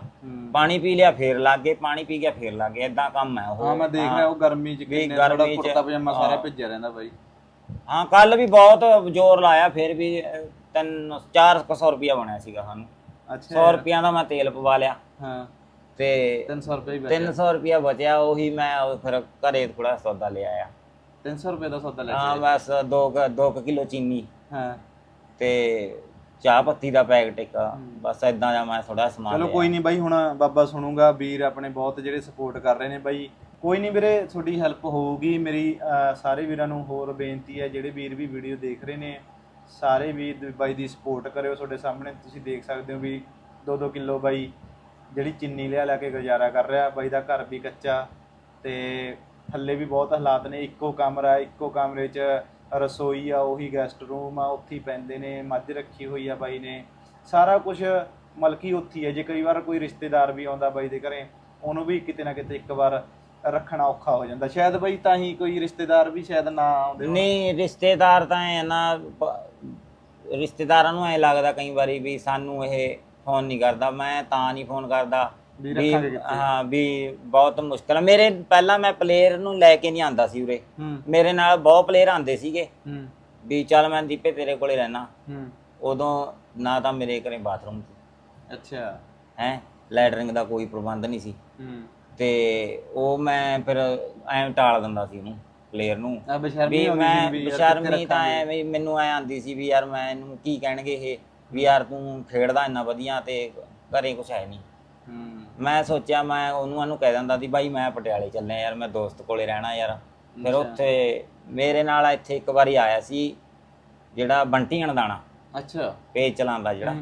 ਪਾਣੀ ਪੀ ਲਿਆ ਫੇਰ ਲੱਗ ਗਏ ਪਾਣੀ ਪੀ ਗਿਆ ਫੇਰ ਲੱਗ ਗਏ ਇਦਾਂ ਕੰਮ ਹੈ। ਉਹ ਹਾਂ ਮੈਂ ਦੇਖ ਰਿਹਾ ਉਹ ਗਰਮੀ 'ਚ ਕਿੰਨੇ ਥੋੜਾ ਗਰਮੀ 'ਚ- ਕੁੜਤਾ ਪਜਾਮਾ ਸਾਰਾ। ਭਿੱਜਿਆ ਰਹਿੰਦਾ ਬਾਈ। ਹਾਂ ਕੱਲ ਵੀ ਬਹੁਤ ਜ਼ੋਰ ਲਾਇਆ ਫਿਰ ਵੀ ਅਹ, ਤਿੰਨ 400 ਰੁਪਿਆ ਬਣਿਆ ਸੀਗਾ ਸਾਨੂੰ। ਅੱਛਾ। 100 ਰੁਪਿਆਂ ਦਾ ਮੈਂ ਤੇਲ ਪਵਾ ਲਿਆ। ਹਾਂ। ਤੇ 300 ਰੁਪਏ ਹੀ ਬਚਿਆ। 300 ਰੁਪਿਆ ਬਚਿਆ ਉਹੀ ਮੈਂ ਉਹ ਫਿਰ ਘਰੇ ਥੋੜਾ ਸੌਦਾ ਲਿਆ ਆ 300 ਰੁਪਏ ਦਾ ਸੌਦਾ ਲੈ ਹਾਂ ਬਸ 2 2 ਕਿਲੋ ਚੀਨੀ। ਹਾਂ। ਤੇ ਚਾਹ ਪੱਤੀ ਦਾ ਪੈਕਟ ਇੱਕ। ਬਸ ਇਦਾਂ ਦਾ ਮੈਂ ਥੋੜਾ ਸਮਾਨ ਚਲੋ ਲਿਆ। ਕੋਈ ਨਹੀਂ ਬਾਈ ਹੁਣ ਬਾਬਾ ਸੁਣੂਗਾ ਵੀਰ ਆਪਣੇ ਬਹੁਤ ਜਿਹੜੇ ਸਪੋਰਟ ਕਰ ਰਹੇ ਨੇ ਬਾਈ। ਕੋਈ ਨਹੀਂ ਵੀਰੇ ਤੁਹਾਡੀ ਹੈਲਪ ਹੋਊਗੀ। ਮੇਰੀ ਅਹ, ਸਾਰੇ ਵੀਰਾਂ ਨੂੰ ਹੋਰ ਬੇਨਤੀ ਹੈ ਜਿਹੜੇ ਵੀਰ ਵੀ ਵੀਡੀਓ ਦੇਖ ਰਹੇ ਨੇ ਸਾਰੇ ਵੀਰ ਦੀ- ਬਾਈ ਦੀ ਸਪੋਰਟ ਕਰਿਓ ਤੁਹਾਡੇ ਸਾਹਮਣੇ। ਤੁਸੀਂ ਦੇਖ ਸਕਦੇ ਹੋ ਵੀ 2-2 ਕਿਲੋ ਬਾਈ ਜਿਹੜੀ ਚੀਨੀ ਲਿਆ ਲਿਆ ਕੇ ਗੁਜ਼ਾਰਾ ਕਰ ਰਿਹਾ। ਬਾਈ ਦਾ ਘਰ ਵੀ ਕੱਚਾ ਤੇ ਥੱਲੇ ਵੀ ਬਹੁਤ ਹਾਲਾਤ ਨੇ। ਇੱਕੋ ਕਮਰਾ ਇੱਕੋ ਕਮਰੇ 'ਚ ਰਸੋਈ ਆ, ਉਹੀ ਗੈਸਟ ਰੂਮ ਆ, ਉੱਥੇ ਹੀ ਪੈਂਦੇ ਨੇ, ਮੱਝ ਰੱਖੀ ਹੋਈ ਆ ਬਾਈ ਨੇ। ਸਾਰਾ ਕੁਝ ਮਲਕੀ ਉੱਥੀ ਹੈ ਜੇ ਕਈ ਵਾਰ ਕੋਈ ਰਿਸ਼ਤੇਦਾਰ ਵੀ ਆਉਂਦਾ ਬਾਈ ਦੇ ਘਰੇ, ਉਹਨੂੰ ਵੀ ਕਿਤੇ ਨਾ ਕਿਤੇ ਇੱਕ ਵਾਰ ਰੱਖਣਾ ਔਖਾ ਹੋ ਜਾਂਦਾ। ਸ਼ਾਇਦ ਬਾਈ ਤਾਂ ਹੀ ਕੋਈ ਰਿਸ਼ਤੇਦਾਰ ਵੀ ਸ਼ਾਇਦ ਨਾ ਆਉਂਦੇ ਹੋਣ। ਨਹੀਂ, ਰਿਸ਼ਤੇਦਾਰ ਤਾਂ ਐ ਨਾ ਪ- ਰਿਸ਼ਤੇਦਾਰਾਂ ਨੂੰ ਐ ਲੱਗਦਾ ਕਈ ਵਾਰੀ ਵੀ ਸਾਨੂੰ ਇਹ ਫੋਨ ਨਹੀਂ ਕਰਦਾ। ਮੈਂ ਤਾਂ ਨਹੀਂ ਫੋਨ ਕਰਦਾ। ਵੀ ਵੀ ਰੱਖਾਂਗੇ ਕਿੱਥੇ। ਹਾਂ ਵੀ ਬਹੁਤ ਮੁਸ਼ਕਲ ਆ। ਮੇਰੇ ਪਹਿਲਾਂ ਮੈਂ ਪਲੇਅਰ ਨੂੰ ਲੈ ਕੇ ਨਹੀਂ ਆਂਦਾ ਸੀ ਉਰੇ। ਹੂੰ। ਮੇਰੇ ਨਾਲ ਬਹੁਤ ਪਲੇਅਰ ਆਂਦੇ ਸੀਗੇ। ਹੂੰ। ਵੀ ਚੱਲ ਮੈਂ ਦੀਪੇ ਤੇਰੇ ਕੋਲੇ ਰਹਿਣਾ। ਹੂੰ। ਉਦੋਂ ਨਾ ਤਾਂ ਮੇਰੇ ਘਰੇ ਬਾਥਰੂਮ ਸੀ। ਅੱਛਾ। ਹੈ? ਲੈਟਰਿੰਗ ਦਾ ਕੋਈ ਪ੍ਰਬੰਧ ਨਹੀਂ ਸੀ। ਹੂੰ। ਤੇ ਉਹ ਮੈਂ ਫਿਰ ਐਂ ਟਾਲ ਦਿੰਦਾ ਸੀ ਉਹਨੂੰ ਪਲੇਅਰ ਨੂੰ। ਆ ਬਸ਼ਰਮੀ ਵੀ ਆਉਂਦੀ ਮੈਂ ਵੀ ਯਾਰ ਤਾਂ ਰੱਖਾਂਗੇ। ਐਵੇਂ ਹੀ ਮੈਨੂੰ ਐ ਆਂਦੀ ਸੀ ਵੀ ਯਾਰ ਮੈਂ ਇਹਨੂੰ ਕੀ ਕਹਿਣਗੇ ਇਹ? ਵੀ ਯਾਰ ਤੂੰ ਖੇਡਦਾ ਇੰਨਾ ਵਧੀਆ ਤੇ ਘਰੇ ਕੁਛ ਹੈ ਨਹੀਂ। ਹੂੰ। ਮੈਂ ਸੋਚਿਆ ਮੈਂ ਉਹਨੂੰ ਉਹਨੂੰ ਕਹਿ ਦਿੰਦਾ ਸੀ ਬਾਈ ਮੈਂ ਪਟਿਆਲੇ ਚੱਲਿਆ ਯਾਰ ਮੈਂ ਦੋਸਤ ਕੋਲੇ ਰਹਿਣਾ ਯਾਰ। ਫਿਰ ਉੱਥੇ ਮੇਰੇ ਨਾਲ ਇੱਥੇ ਇੱਕ ਵਾਰੀ ਆਇਆ ਸੀ ਜਿਹੜਾ ਬੰਟੀ ਅਣਦਾਣਾ। ਅੱਛਾ। ਪੇਜ ਚਲਾਉਂਦਾ ਜਿਹੜਾ।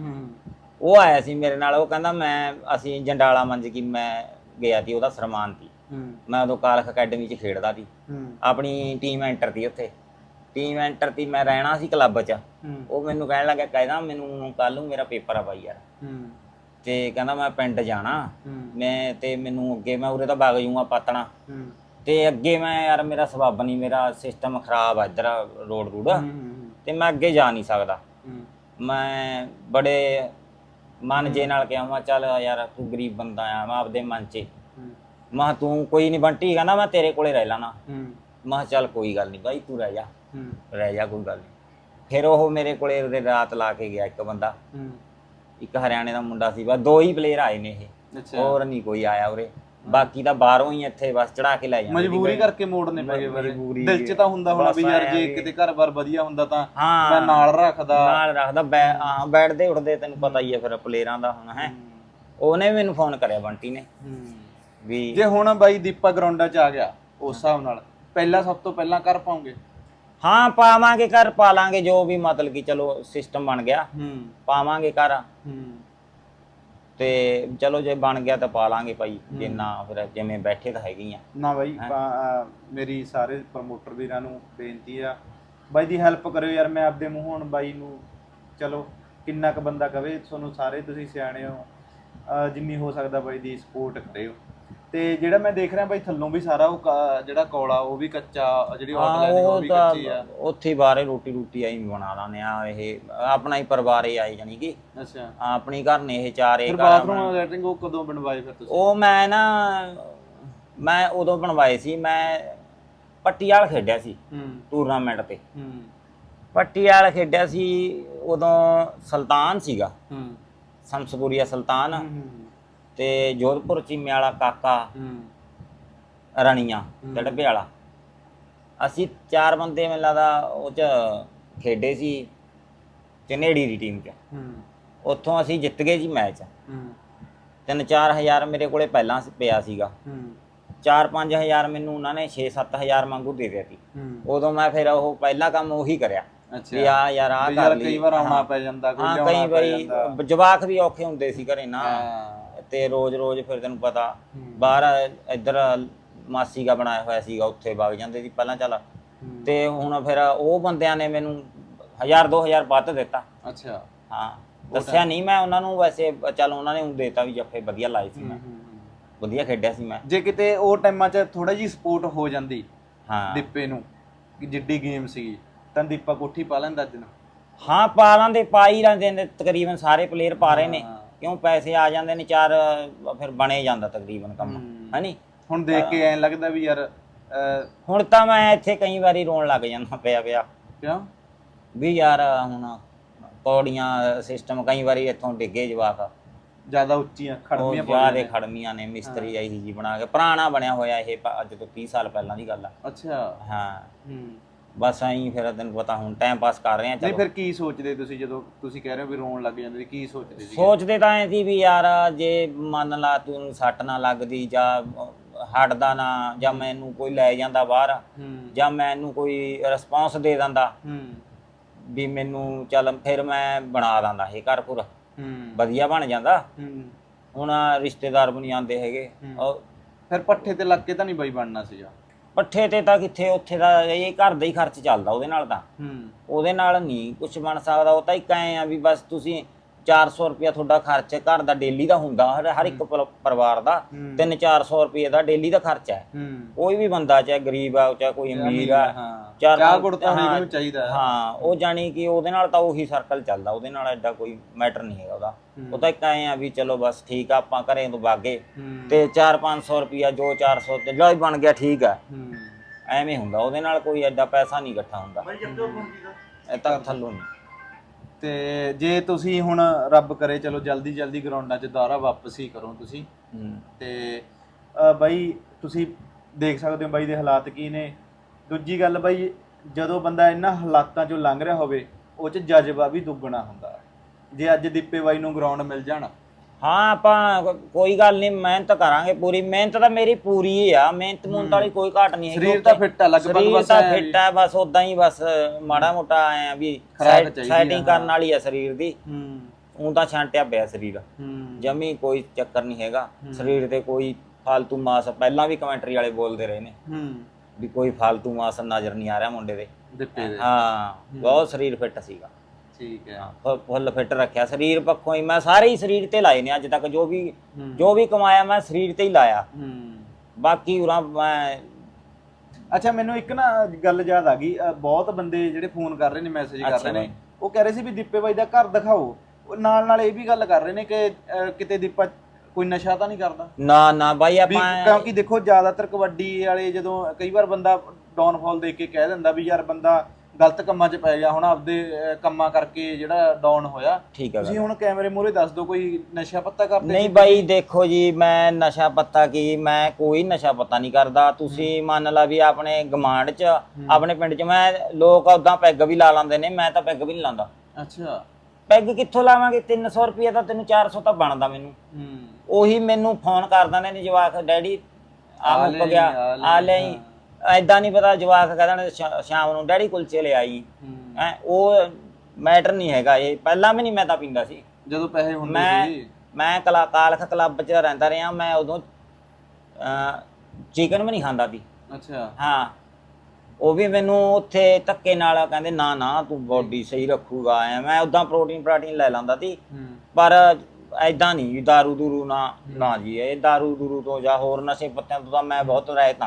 ਉਹ ਆਇਆ ਸੀ ਮੇਰੇ ਨਾਲ ਉਹ ਕਹਿੰਦਾ ਮੈਂ ਅਸੀਂ ਜੰਡਾਲਾ ਮੰਜ ਕੀ ਮੈਂ ਗਿਆ ਸੀ ਉਹਦਾ ਸਨਮਾਨ ਸੀ। ਮੈਂ ਉਦੋਂ ਕਾਲਖ ਅਕੈਡਮੀ 'ਚ ਖੇਡਦਾ ਸੀ। ਆਪਣੀ ਟੀਮ ਐਂਟਰ ਤੀ ਉੱਥੇ। ਟੀਮ ਐਂਟਰ ਤੀ ਮੈਂ ਰਹਿਣਾ ਸੀ ਕਲੱਬ 'ਚ। ਉਹ ਮੈਨੂੰ ਕਹਿਣ ਲੱਗਾ ਕਹਿੰਦਾ ਮੈਨੂੰ ਕੱਲ ਨੂੰ ਮੇਰਾ ਪੇਪਰ ਆ ਬਾਈ ਯਾਰ। ਤੇ ਕਹਿੰਦਾ ਮੈਂ ਪਿੰਡ ਜਾਣਾ। ਮੈਂ ਤੇ ਮੈਨੂੰ ਅੱਗੇ ਮੈਂ ਉਰੇ ਤਾਂ ਵਗ ਜੂਗਾ ਪਾਤਣਾ। ਤੇ ਅੱਗੇ ਮੈਂ ਯਾਰ ਮੇਰਾ ਸਬੱਬ ਨਹੀਂ ਮੇਰਾ ਸਿਸਟਮ ਖਰਾਬ ਆ ਇੱਧਰ ਰੋਡ। ਰੂਡ ਤੇ ਮੈਂ ਅੱਗੇ ਜਾ ਨਹੀਂ ਸਕਦਾ। ਮੈਂ ਬੜੇ ਮਨ ਜੇ ਨਾਲ ਕਿਹਾ ਮੈਂ ਚੱਲ ਯਾਰ ਤੂੰ ਗਰੀਬ ਬੰਦਾ ਆ ਮੈਂ ਆਪਦੇ ਮਨ 'ਚ। ਮੈਂ ਤੂੰ ਕੋਈ ਨਹੀਂ ਬੰਟੀ ਕਹਿੰਦਾ ਮੈਂ ਤੇਰੇ ਕੋਲੇ ਰਹਿ ਲਾਣਾ। ਮੈਂ ਚੱਲ ਕੋਈ ਗੱਲ ਨਹੀਂ ਬਾਈ ਤੂੰ ਰਹਿ ਜਾ। ਰਹਿ ਜਾ ਕੋਈ ਗੱਲ ਨਹੀਂ ਫਿਰ ਉਹ ਮੇਰੇ ਕੋਲੇ ਉਹਦੇ ਰਾਤ ਲਾ ਕੇ ਗਿਆ ਇੱਕ ਬੰਦਾ। ਇੱਕ ਹਰਿਆਣੇ ਦਾ ਮੁੰਡਾ ਸੀ ਬਸ ਦੋ ਹੀ ਪਲੇਅਰ ਆਏ ਨੇ ਇਹ। ਅੱਛਾ। ਹੋਰ ਨਹੀਂ ਕੋਈ ਆਇਆ ਉਰੇ। ਬਾਕੀ ਤਾਂ ਬਾਹਰੋਂ ਹੀ ਇੱਥੇ ਬਸ ਚੜਾ ਕੇ ਲੈ ਜਾਂਦੇ ਮਜਬੂਰੀ ਕਰਕੇ ਮੋੜਨੇ ਪੈ ਗਏ ਬਾਰੇ ਦਿਲ 'ਚ ਤਾਂ ਹੁੰਦਾ ਹੋਣਾ ਵੀ ਯਾਰ ਜੇ ਕਿਤੇ ਘਰ-ਬਾਰ ਵਧੀਆ ਹੁੰਦਾ ਤਾਂ ਮੈਂ ਨਾਲ ਰੱਖਦਾ। ਨਾਲ ਰੱਖਦਾ ਹਾਂ ਬੈਠਦੇ ਉੱਠਦੇ ਤੈਨੂੰ ਪਤਾ ਹੀ ਹੈ ਫਿਰ ਪਲੇਅਰਾਂ ਦਾ ਹੁਣ ਹੈ। ਉਹਨੇ ਮੈਨੂੰ ਫੋਨ ਕਰਿਆ ਬੰਟੀ ਨੇ। ਵੀ ਜੇ ਹੁਣ ਬਾਈ ਦੀਪਾ ਗਰਾਊਂਡਾਂ 'ਚ ਆ ਗਿਆ ਉਸ ਹਿਸਾਬ ਨਾਲ ਪਹਿਲਾਂ ਸਭ ਤੋਂ ਪਹਿਲਾਂ ਕਰ ਪਾਉਂਗੇ? ਹਾਂ ਪਾਵਾਂਗੇ ਘਰ ਪਾ ਲਾਂਗੇ ਜੋ ਵੀ ਮਤਲਬ ਕਿ ਚਲੋ ਸਿਸਟਮ ਬਣ ਗਿਆ। ਹੂੰ। ਪਾਵਾਂਗੇ ਘਰ। ਹੂੰ। ਤੇ ਚਲੋ ਜੇ ਬਣ ਗਿਆ ਤਾਂ ਪਾ ਲਾਂਗੇ ਭਾਈ ਜੇ ਨਾ ਫਿਰ ਜਿਵੇਂ ਬੈਠੇ ਤਾਂ ਹੈਗੇ ਹੀ ਆ। ਨਾ ਬਾਈ ਪਾ- ਅਹ ਮੇਰੀ ਸਾਰੇ ਪ੍ਰਮੋਟਰ ਵੀਰਾਂ ਨੂੰ ਬੇਨਤੀ ਆ ਬਾਈ ਦੀ ਹੈਲਪ ਕਰਿਓ ਯਾਰ ਮੈਂ ਆਪਦੇ ਮੂੰਹ ਹੁਣ ਬਾਈ ਨੂੰ ਚਲੋ ਕਿੰਨਾ ਕੁ ਬੰਦਾ ਕਵੇ ਤੁਹਾਨੂੰ ਸਾਰੇ ਤੁਸੀਂ ਸਿਆਣੇ ਹੋ। ਅਹ ਜਿੰਨੀ ਹੋ ਸਕਦਾ ਬਾਈ ਦੀ ਸਪੋਰਟ ਕਰਿਓ। ਤੇ ਜਿਹੜਾ ਮੈਂ ਦੇਖ ਰਿਹਾ ਬਾਈ ਥੱਲੋਂ ਵੀ ਸਾਰਾ ਉਹ ਕਾ- ਜਿਹੜਾ ਕੋਲਾ ਉਹ ਵੀ ਕੱਚਾ ਜਿਹੜੀ ਹਾਂ ਆਊਟਲਾਈਨ ਉਹ ਉਹ ਵੀ ਤਾਂ ਕੱਚੀ ਆ। ਉੱਥੇ ਹੀ ਬਾਹਰੇ ਰੋਟੀ ਰੋਟੀ ਆਈ ਬਣਾ ਲਾਨੇ ਆ ਇਹ ਆਪਣਾ ਹੀ ਪਰਿਵਾਰ ਹੀ ਆਈ ਜਾਨੀ ਕਿ। ਅੱਛਾ। ਆਪਣੀ ਘਰ ਨੇ ਇਹ ਚਾਰੇ ਫਿਰ ਘਰ ਬਾਥਰੂਮ ਲੈਟਰਿੰਗ ਉਹ ਕਦੋਂ ਬਣਵਾਏ ਫਿਰ ਤੁਸੀਂ? ਉਹ ਮੈਂ ਨਾ ਮੈਂ ਉਦੋਂ ਬਣਵਾਏ ਸੀ ਮੈਂ ਪੱਟੀਆਲ ਖੇਡਿਆ ਸੀ ਹੂੰ। ਟੂਰਨਾਮੈਂਟ ਤੇ। ਹੂੰ। ਪੱਟੀਆਲ ਖੇਡਿਆ ਸੀ ਉਦੋਂ ਸੁਲਤਾਨ ਸੀਗਾ। ਹੂੰ। ਸੰਸਪੂਰੀਆ ਸੁਲਤਾਨ। ਹੂੰ। ਤੇ ਜੋਧਪੁਰ ਚੀਮੇ ਵਾਲਾ ਕਾਕਾ ਹੂੰ। ਰਣੀਆਂ ਡੜਬੇ ਵਾਲਾ ਅਸੀਂ ਚਾਰ ਬੰਦੇ ਮੈਨੂੰ ਲੱਗਦਾ ਉਹ ਚ ਖੇਡੇ ਸੀ ਚਨੇੜੀ ਦੀ ਟੀਮ ਚ। ਹੂੰ। ਉੱਥੋਂ ਅਸੀਂ ਜਿੱਤ ਗਏ ਜੀ ਮੈਚ। ਹੂੰ। ਤਿੰਨ ਚਾਰ ਹਜ਼ਾਰ ਮੇਰੇ ਕੋਲੇ ਪਹਿਲਾਂ ਸੀ- ਪਿਆ ਸੀਗਾ। ਹੂੰ। 4-5000 ਮੈਨੂੰ ਉਹਨਾਂ ਨੇ 6-7000 ਵਾਂਗੂ ਦੇ ਦਿੱਤੀ। ਹੂੰ। ਉਦੋਂ ਮੈਂ ਫਿਰ ਉਹ ਪਹਿਲਾ ਕੰਮ ਉਹੀ ਕਰਿਆ। ਅੱਛਾ। ਵੀ ਆ ਯਾਰ ਆ ਵੀ ਕਰ ਲਈ। ਕਈ ਵਾਰ ਆਉਣਾ ਪੈ ਜਾਂਦਾ ਕੋਈ ਹਾਂ ਲਿਆਉਣਾ ਕਈ ਪੈ ਵਾਰੀ ਜਾਂਦਾ। ਜਵਾਕ ਵੀ ਔਖੇ ਹੁੰਦੇ ਸੀ ਘਰੇ ਨਾ। ਹਾਂ। ਤੇ ਰੋਜ਼-ਰੋਜ਼ ਫਿਰ ਤੈਨੂੰ ਪਤਾ। ਬਾਹਰ ਇੱਧਰ ਮਾਸੀ ਦਾ ਬਣਾਇਆ ਹੋਇਆ ਸੀਗਾ ਉੱਥੇ ਵਗ ਜਾਂਦੇ ਸੀ ਪਹਿਲਾਂ ਚੱਲ। ਤੇ ਹੁਣ ਫਿਰ ਉਹ ਬੰਦਿਆਂ ਨੇ ਮੈਨੂੰ 1000 2000 ਵੱਧ ਦਿੱਤਾ। ਅੱਛਾ। ਹਾਂ ਦੱਸਿਆ ਨਹੀਂ ਮੈਂ ਉਹਨਾਂ ਨੂੰ ਵੈਸੇ ਚੱਲ ਉਹਨਾਂ ਨੇ ਉਹ ਦੇਤਾ ਵੀ ਜੱਫੇ ਵਧੀਆ ਲਾਏ ਸੀ ਮੈਂ। ਵਧੀਆ ਖੇਡਿਆ ਸੀ ਮੈਂ। ਜੇ ਕਿਤੇ ਉਹ ਟਾਈਮਾਂ 'ਚ ਥੋੜਾ ਜੀ ਸਪੋਰਟ ਹੋ ਜਾਂਦੀ ਹਾਂ। ਦੀਪੇ ਨੂੰ ਜਿੱਡੀ ਗੇਮ ਸੀਗੀ ਤਾਂ ਦੀਪਾ ਕੋਠੀ ਪਾ ਲੈਂਦਾ ਅੱਜ ਨੂੰ ਹਾਂ ਪਾ ਲਾਂਦੇ ਪਾ ਹੀ ਲੈਂਦੇ ਨੇ ਤਕਰੀਬਨ ਸਾਰੇ ਪਲੇਅਰ ਪਾ ਰਹੇ ਨੇ। ਕਿਉਂ ਪੈਸੇ ਆ ਜਾਂਦੇ ਨੇ ਚਾਰ ਫਿਰ ਬਣੇ ਜਾਂਦਾ ਤਕਰੀਬਨ ਕੰਮ। ਹੈਨੀ? ਹੁਣ ਦੇਖ ਕੇ ਐਂ ਲੱਗਦਾ ਵੀ ਯਾਰ ਅਹ, ਹੁਣ ਤਾਂ ਮੈਂ ਇੱਥੇ ਕਈ ਵਾਰੀ ਰੋਣ ਲੱਗ ਜਾਂਦਾ ਪਿਆ ਪਿਆ। ਕਿਉਂ? ਵੀ ਯਾਰ ਹੁਣ ਪੌੜੀਆਂ ਸਿਸਟਮ ਕਈ ਵਾਰੀ ਇੱਥੋਂ ਡਿੱਗੇ ਜਵਾਕ। ਜ਼ਿਆਦਾ ਉੱਚੀਆਂ ਖੜਮੀਆਂ ਜਿਆਦੇ ਖੜਮੀਆਂ ਨੇ ਮਿਸਤਰੀ ਆਈ ਜੀ ਬਣਾ ਕੇ। ਪੁਰਾਣਾ ਬਣਿਆ ਹੋਇਆ ਇਹ ਪ- ਅੱਜ ਤੋਂ 30 ਸਾਲ ਪਹਿਲਾਂ ਦੀ ਗੱਲ ਆ। ਅੱਛਾ। ਹਾਂ। ਹੂੰ। ਬਸ ਐਂ ਫਿਰ ਤੈਨੂੰ ਪਤਾ ਹੁਣ ਟਾਈਮ ਪਾਸ ਕਰ ਰਹੇ ਆ ਨਹੀਂ ਚਲੋ। ਫਿਰ ਕੀ ਸੋਚਦੇ ਤੁਸੀਂ ਜਦੋਂ ਤੁਸੀਂ ਕਹਿ ਰਹੇ ਹੋ ਵੀ ਰੋਣ ਲੱਗ ਜਾਂਦੇ ਸੀ ਕੀ ਸੋਚਦੇ ਸੀ ਸੋਚਦੇ ਤਾਂ ਐ ਸੀ ਵੀ ਯਾਰ ਜੇ ਮੰਨ ਲਾ ਤੂੰ ਸੱਟ ਨਾ ਲੱਗਦੀ ਜਾਂ ਹਟਦਾ ਨਾ ਜਾਂ ਮੈਨੂੰ ਕੋਈ ਲੈ ਜਾਂਦਾ ਬਾਹਰ ਹੂੰ। ਜਾਂ ਮੈਨੂੰ ਕੋਈ ਰਿਸਪੌਂਸ ਦੇ ਦਿੰਦਾ ਹੂੰ। ਵੀ ਮੈਨੂੰ ਚੱਲ ਫਿਰ ਮੈਂ ਬਣਾ ਦਿੰਦਾ ਇਹ ਘਰ ਪੂਰਾ। ਹੂੰ। ਵਧੀਆ ਬਣ ਜਾਂਦਾ। ਹੂੰ। ਹੁਣ ਰਿਸ਼ਤੇਦਾਰ ਵੀ ਨਹੀਂ ਆਉਂਦੇ ਹੈਗੇ। ਉਹ ਫਿਰ ਪੱਠੇ ਤੇ ਲੱਗ ਕੇ ਤਾਂ ਨਹੀਂ ਬਾਈ ਬਣਨਾ ਸੀਗਾ। ਪੱਠੇ ਤੇ ਤਾਂ ਕਿੱਥੇ ਉੱਥੇ ਦਾ ਇਹ ਘਰ ਦਾ ਹੀ ਖਰਚ ਚੱਲਦਾ ਉਹਦੇ ਨਾਲ ਤਾਂ। ਹੂੰ। ਉਹਦੇ ਨਾਲ ਨਹੀਂ ਕੁਝ ਬਣ ਸਕਦਾ ਉਹ ਤਾਂ ਇੱਕ ਐ ਆ ਵੀ ਬਸ ਤੁਸੀਂ 400 ਰੁਪਇਆ ਤੁਹਾਡਾ ਖਰਚ ਘਰ ਦਾ ਡੇਲੀ ਦਾ ਹੁੰਦਾ ਹਰ ਹਰ ਇੱਕ ਪਰ- ਪਰਿਵਾਰ ਦਾ ਹੂੰ। 3-400 ਰੁਪਏ ਦਾ ਡੇਲੀ ਦਾ ਖਰਚਾ ਹੈ। ਹੂੰ। ਕੋਈ ਵੀ ਬੰਦਾ ਚਾਹੇ ਗਰੀਬ ਆ ਚਾਹੇ ਕੋਈ ਅਮੀਰ ਆ ਹਾਂ। ਚਾਰ ਚਾਹ ਗੁੜ ਤਾਂ ਹਰੇਕ ਹਾਂ, ਨੂੰ ਚਾਹੀਦਾ ਹੈ। ਹਾਂ ਉਹ ਜਾਣੀ ਕਿ ਉਹਦੇ ਨਾਲ ਤਾਂ ਉਹੀ ਸਰਕਲ ਚੱਲਦਾ ਉਹਦੇ ਨਾਲ ਐਡਾ ਕੋਈ ਮੈਟਰ ਨਹੀਂ ਹੈਗਾ ਉਹਦਾ। ਉਹ ਤਾਂ ਇੱਕ ਐ ਆ ਵੀ ਚਲੋ ਬਸ ਠੀਕ ਆ ਆਪਾਂ ਘਰੇ ਤੋਂ ਬਾਗੇ। ਹੂੰ। ਤੇ 4-500 ਰੁਪਿਆ ਜੋ 400 ਤੇ ਜੋ ਹੀ ਬਣ ਗਿਆ ਠੀਕ ਆ। ਹੂੰ। ਐਵੇਂ ਹੁੰਦਾ ਉਹਦੇ ਨਾਲ ਕੋਈ ਐਡਾ ਪੈਸਾ ਨਹੀਂ ਇਕੱਠਾ ਹੁੰਦਾ। ਇਹ ਤਾਂ ਥੱਲੋਂ ਨਹੀਂ। ਤੇ ਜੇ ਤੁਸੀਂ ਹੁਣ ਰੱਬ ਕਰੇ ਚਲੋ ਜਲਦੀ ਜਲਦੀ ਗਰਾਊਂਡਾਂ 'ਚ ਦੁਬਾਰਾ ਵਾਪਸ ਹੀ ਕਰੋ ਤੁਸੀਂ। ਤੇ ਅ, ਬਾਈ ਤੁਸੀਂ ਦੇਖ ਸਕਦੇ ਹੋ ਬਾਈ ਦੇ ਹਾਲਾਤ ਕੀ ਨੇ। ਦੂਜੀ ਗੱਲ ਬਾਈ ਜਦੋਂ ਬੰਦਾ ਇਹਨਾਂ ਹਾਲਾਤਾਂ 'ਚੋਂ ਲੰਘ ਰਿਹਾ ਹੋਵੇ ਉਹ 'ਚ ਜਜ਼ਬਾ ਵੀ ਦੁੱਗਣਾ ਹੁੰਦਾ। ਹੈ। ਜੇ ਅੱਜ ਦੀਪੇ ਬਾਈ ਨੂੰ ਗਰਾਊਂਡ ਮਿਲ ਜਾਣ ਹਾਂ ਆਪਾਂ ਕੋਈ ਗੱਲ ਨਹੀਂ ਮਿਹਨਤ ਕਰਾਂਗੇ ਪੂਰੀ। ਮਿਹਨਤ ਤਾਂ ਮੇਰੀ ਪੂਰੀ ਹੀ ਆ। ਮਿਹਨਤ ਮੁੰਤ ਵਾਲੀ ਕੋਈ ਘਾਟ ਨਹੀਂ ਹੈਗੀ। ਸਰੀਰ ਤਾਂ। ਫਿੱਟ ਆ ਲਗਭਗ ਬਸ ਤਾਂ ਫਿੱਟ ਹੈ ਬਸ ਉਦਾਂ ਹੀ ਬਸ ਮਾੜਾ ਮੋਟਾ ਆਏ ਆ ਵੀ ਆ, ਸੈਟਿੰਗ ਕਰਨ ਵਾਲੀ ਆ ਸਰੀਰ ਦੀ। ਹੂੰ। ਉਹ ਤਾਂ ਛਾਂਟਿਆ ਪਿਆ ਸਰੀਰ। ਹੂੰ। ਜਮੀ ਕੋਈ ਚੱਕਰ ਨਹੀਂ ਹੈਗਾ। ਸਰੀਰ ਤੇ ਕੋਈ ਫਾਲਤੂ ਮਾਸ ਪਹਿਲਾਂ ਵੀ ਕਮੈਂਟਰੀ ਵਾਲੇ ਬੋਲਦੇ ਰਹੇ ਨੇ। ਹੂੰ। ਵੀ ਕੋਈ ਫਾਲਤੂ ਮਾਸ ਨਜ਼ਰ ਨਹੀਂ ਆ ਰਿਹਾ ਮੁੰਡੇ ਦੇ। ਹਾਂ ਬਹੁਤ ਸਰੀਰ ਫਿੱਟ ਸੀਗਾ। ਠੀਕ ਹੈ। ਫੁ- ਫੁੱਲ ਫਿੱਟ ਰੱਖਿਆ। ਸਰੀਰ ਪੱਖੋਂ ਹੀ ਮੈਂ ਸਾਰੇ ਹੀ ਸਰੀਰ ਤੇ ਲਾਏ ਨੇ ਅੱਜ ਤੱਕ ਜੋ ਵੀ ਹੂੰ। ਜੋ ਵੀ ਕਮਾਇਆ ਮੈਂ ਸਰੀਰ ਤੇ ਹੀ ਲਾਇਆ। ਹੂੰ। ਬਾਕੀ ਉਰਾਂ ਮੈਂ ਅੱਛਾ ਮੈਨੂੰ ਇੱਕ ਨਾ ਗੱਲ ਯਾਦ ਆ ਗਈ। ਅ, ਬਹੁਤ ਬੰਦੇ ਜਿਹੜੇ ਫੋਨ ਕਰ ਰਹੇ ਨੇ ਮੈਸੇਜ ਕਰ ਅੱਛਾ ਰਹੇ ਨੇ। ਬਾਈ। ਉਹ ਕਹਿ ਰਹੇ ਸੀ ਵੀ ਦੀਪੇ ਬਾਈ ਦਾ ਘਰ ਦਿਖਾਓ। ਉਹ ਨਾਲ ਨਾਲ ਇਹ ਵੀ ਗੱਲ ਕਰ ਰਹੇ ਨੇ ਕਿ ਅ, ਕਿਤੇ ਦੀਪਾ ਕੋਈ ਨਸ਼ਾ ਤਾਂ ਨਹੀਂ ਕਰਦਾ? ਨਾ ਨਾ ਬਾਈ ਵੀ ਆਪਾਂ ਕਿਉਂਕਿ ਦੇਖੋ ਜ਼ਿਆਦਾਤਰ ਕਬੱਡੀ ਵਾਲੇ ਜਦੋਂ ਕਈ ਵਾਰ ਬੰਦਾ ਡਾਊਨਫਾਲ ਦੇਖ ਕੇ ਕਹਿ ਦਿੰਦਾ ਵੀ ਯਾਰ ਬੰਦਾ ਗਲਤ ਕੰਮਾਂ 'ਚ ਪੈ ਗਿਆ ਹੁਣ ਆਪਦੇ ਅਹ, ਕੰਮਾਂ ਕਰਕੇ ਜਿਹੜਾ ਡਾਊਨ ਹੋਇਆ। ਠੀਕ ਹੈ ਤੁਸੀਂ ਹੁਣ ਕੈਮਰੇ ਮੂਹਰੇ ਦੱਸ ਦਿਓ ਕੋਈ ਨਸ਼ਾ ਪੱਤਾ ਕਰਦੇ ਨਹੀਂ ਬਾਈ ਦੇਖੋ ਜੀ ਮੈਂ ਨਸ਼ਾ ਪੱਤਾ ਕੀ ਮੈਂ ਕੋਈ ਨਸ਼ਾ ਪੱਤਾ ਨਹੀਂ ਕਰਦਾ। ਤੁਸੀਂ ਮੰਨ ਲਾ ਵੀ ਆਪਣੇ ਗਮਾਂਡ 'ਚ ਆਪਣੇ ਪਿੰਡ 'ਚ ਮੈਂ ਲੋਕ ਉਦਾਂ ਪੈਗ ਵੀ ਲਾ ਲੈਂਦੇ ਨੇ ਮੈਂ ਤਾਂ ਪੈਗ ਵੀ ਨਹੀਂ ਲਾਉਂਦਾ ਅੱਛਾ। ਪੈਗ ਕਿੱਥੋਂ ਲਾਵਾਂਗੇ? 300 ਰੁਪਏ ਤਾਂ ਤੈਨੂੰ 400 ਤਾਂ ਬਣਦਾ ਮੈਨੂੰ। ਹੂੰ। ਉਹੀ ਮੈਨੂੰ ਫੋਨ ਕਰ ਦਿੰਦੇ ਨੇ ਜਵਾਕ ਡੈਡੀ ਆ ਆ ਮੁੱਕ ਲੈ ਗਿਆ ਆ ਲੈ, ਆ ਲੈ ਐਦਾਂ ਨਹੀਂ ਪਤਾ ਜਵਾਕ ਕਹਿੰਦੇ ਸ਼ਾਮ ਨੂੰ ਡੈਡੀ ਕੁਲਚੇ ਲੈ ਆਈ। ਹੂੰ। ਉਹ ਮੈਟਰ ਨਹੀਂ ਹੈਗਾ ਇਹ। ਪਹਿਲਾਂ ਵੀ ਨਹੀਂ ਮੈਂ ਤਾਂ ਪੀਂਦਾ ਸੀ। ਜਦੋਂ ਪੈਸੇ ਹੁੰਦੇ ਸੀ। ਮੈਂ ਕਲਾ ਕਾਲਖ ਕਲੱਬ 'ਚ ਰਹਿੰਦਾ ਰਿਹਾ ਮੈਂ ਉਦੋਂ ਚਿਕਨ ਵੀ ਨਹੀਂ ਖਾਂਦਾ ਸੀ। ਅੱਛਾ। ਹਾਂ। ਉਹ ਵੀ ਮੈਨੂੰ ਉੱਥੇ ਧੱਕੇ ਨਾਲ ਕਹਿੰਦੇ ਨਾ ਨਾ ਤੂੰ ਬੋਡੀ ਸਹੀ ਰੱਖੂਗਾ। ਐ ਮੈਂ ਉਦਾਂ ਪ੍ਰੋਟੀਨ ਪ੍ਰਾਟੀਨ ਲੈ ਲੈਂਦਾ ਸੀ। ਪਰ ਐਦਾਂ ਨਹੀਂ ਦਾਰੂ ਦੂਰੂ ਨਾ ਨਾ ਜੀ ਇਹ ਦਾਰੂ ਦੂਰੂ ਤੋਂ ਜਾਂ ਹੋਰ ਨਸ਼ੇ ਪੱਤਿਆਂ ਤੋਂ ਤਾਂ ਮੈਂ ਬਹੁਤ ਰਹਿਤ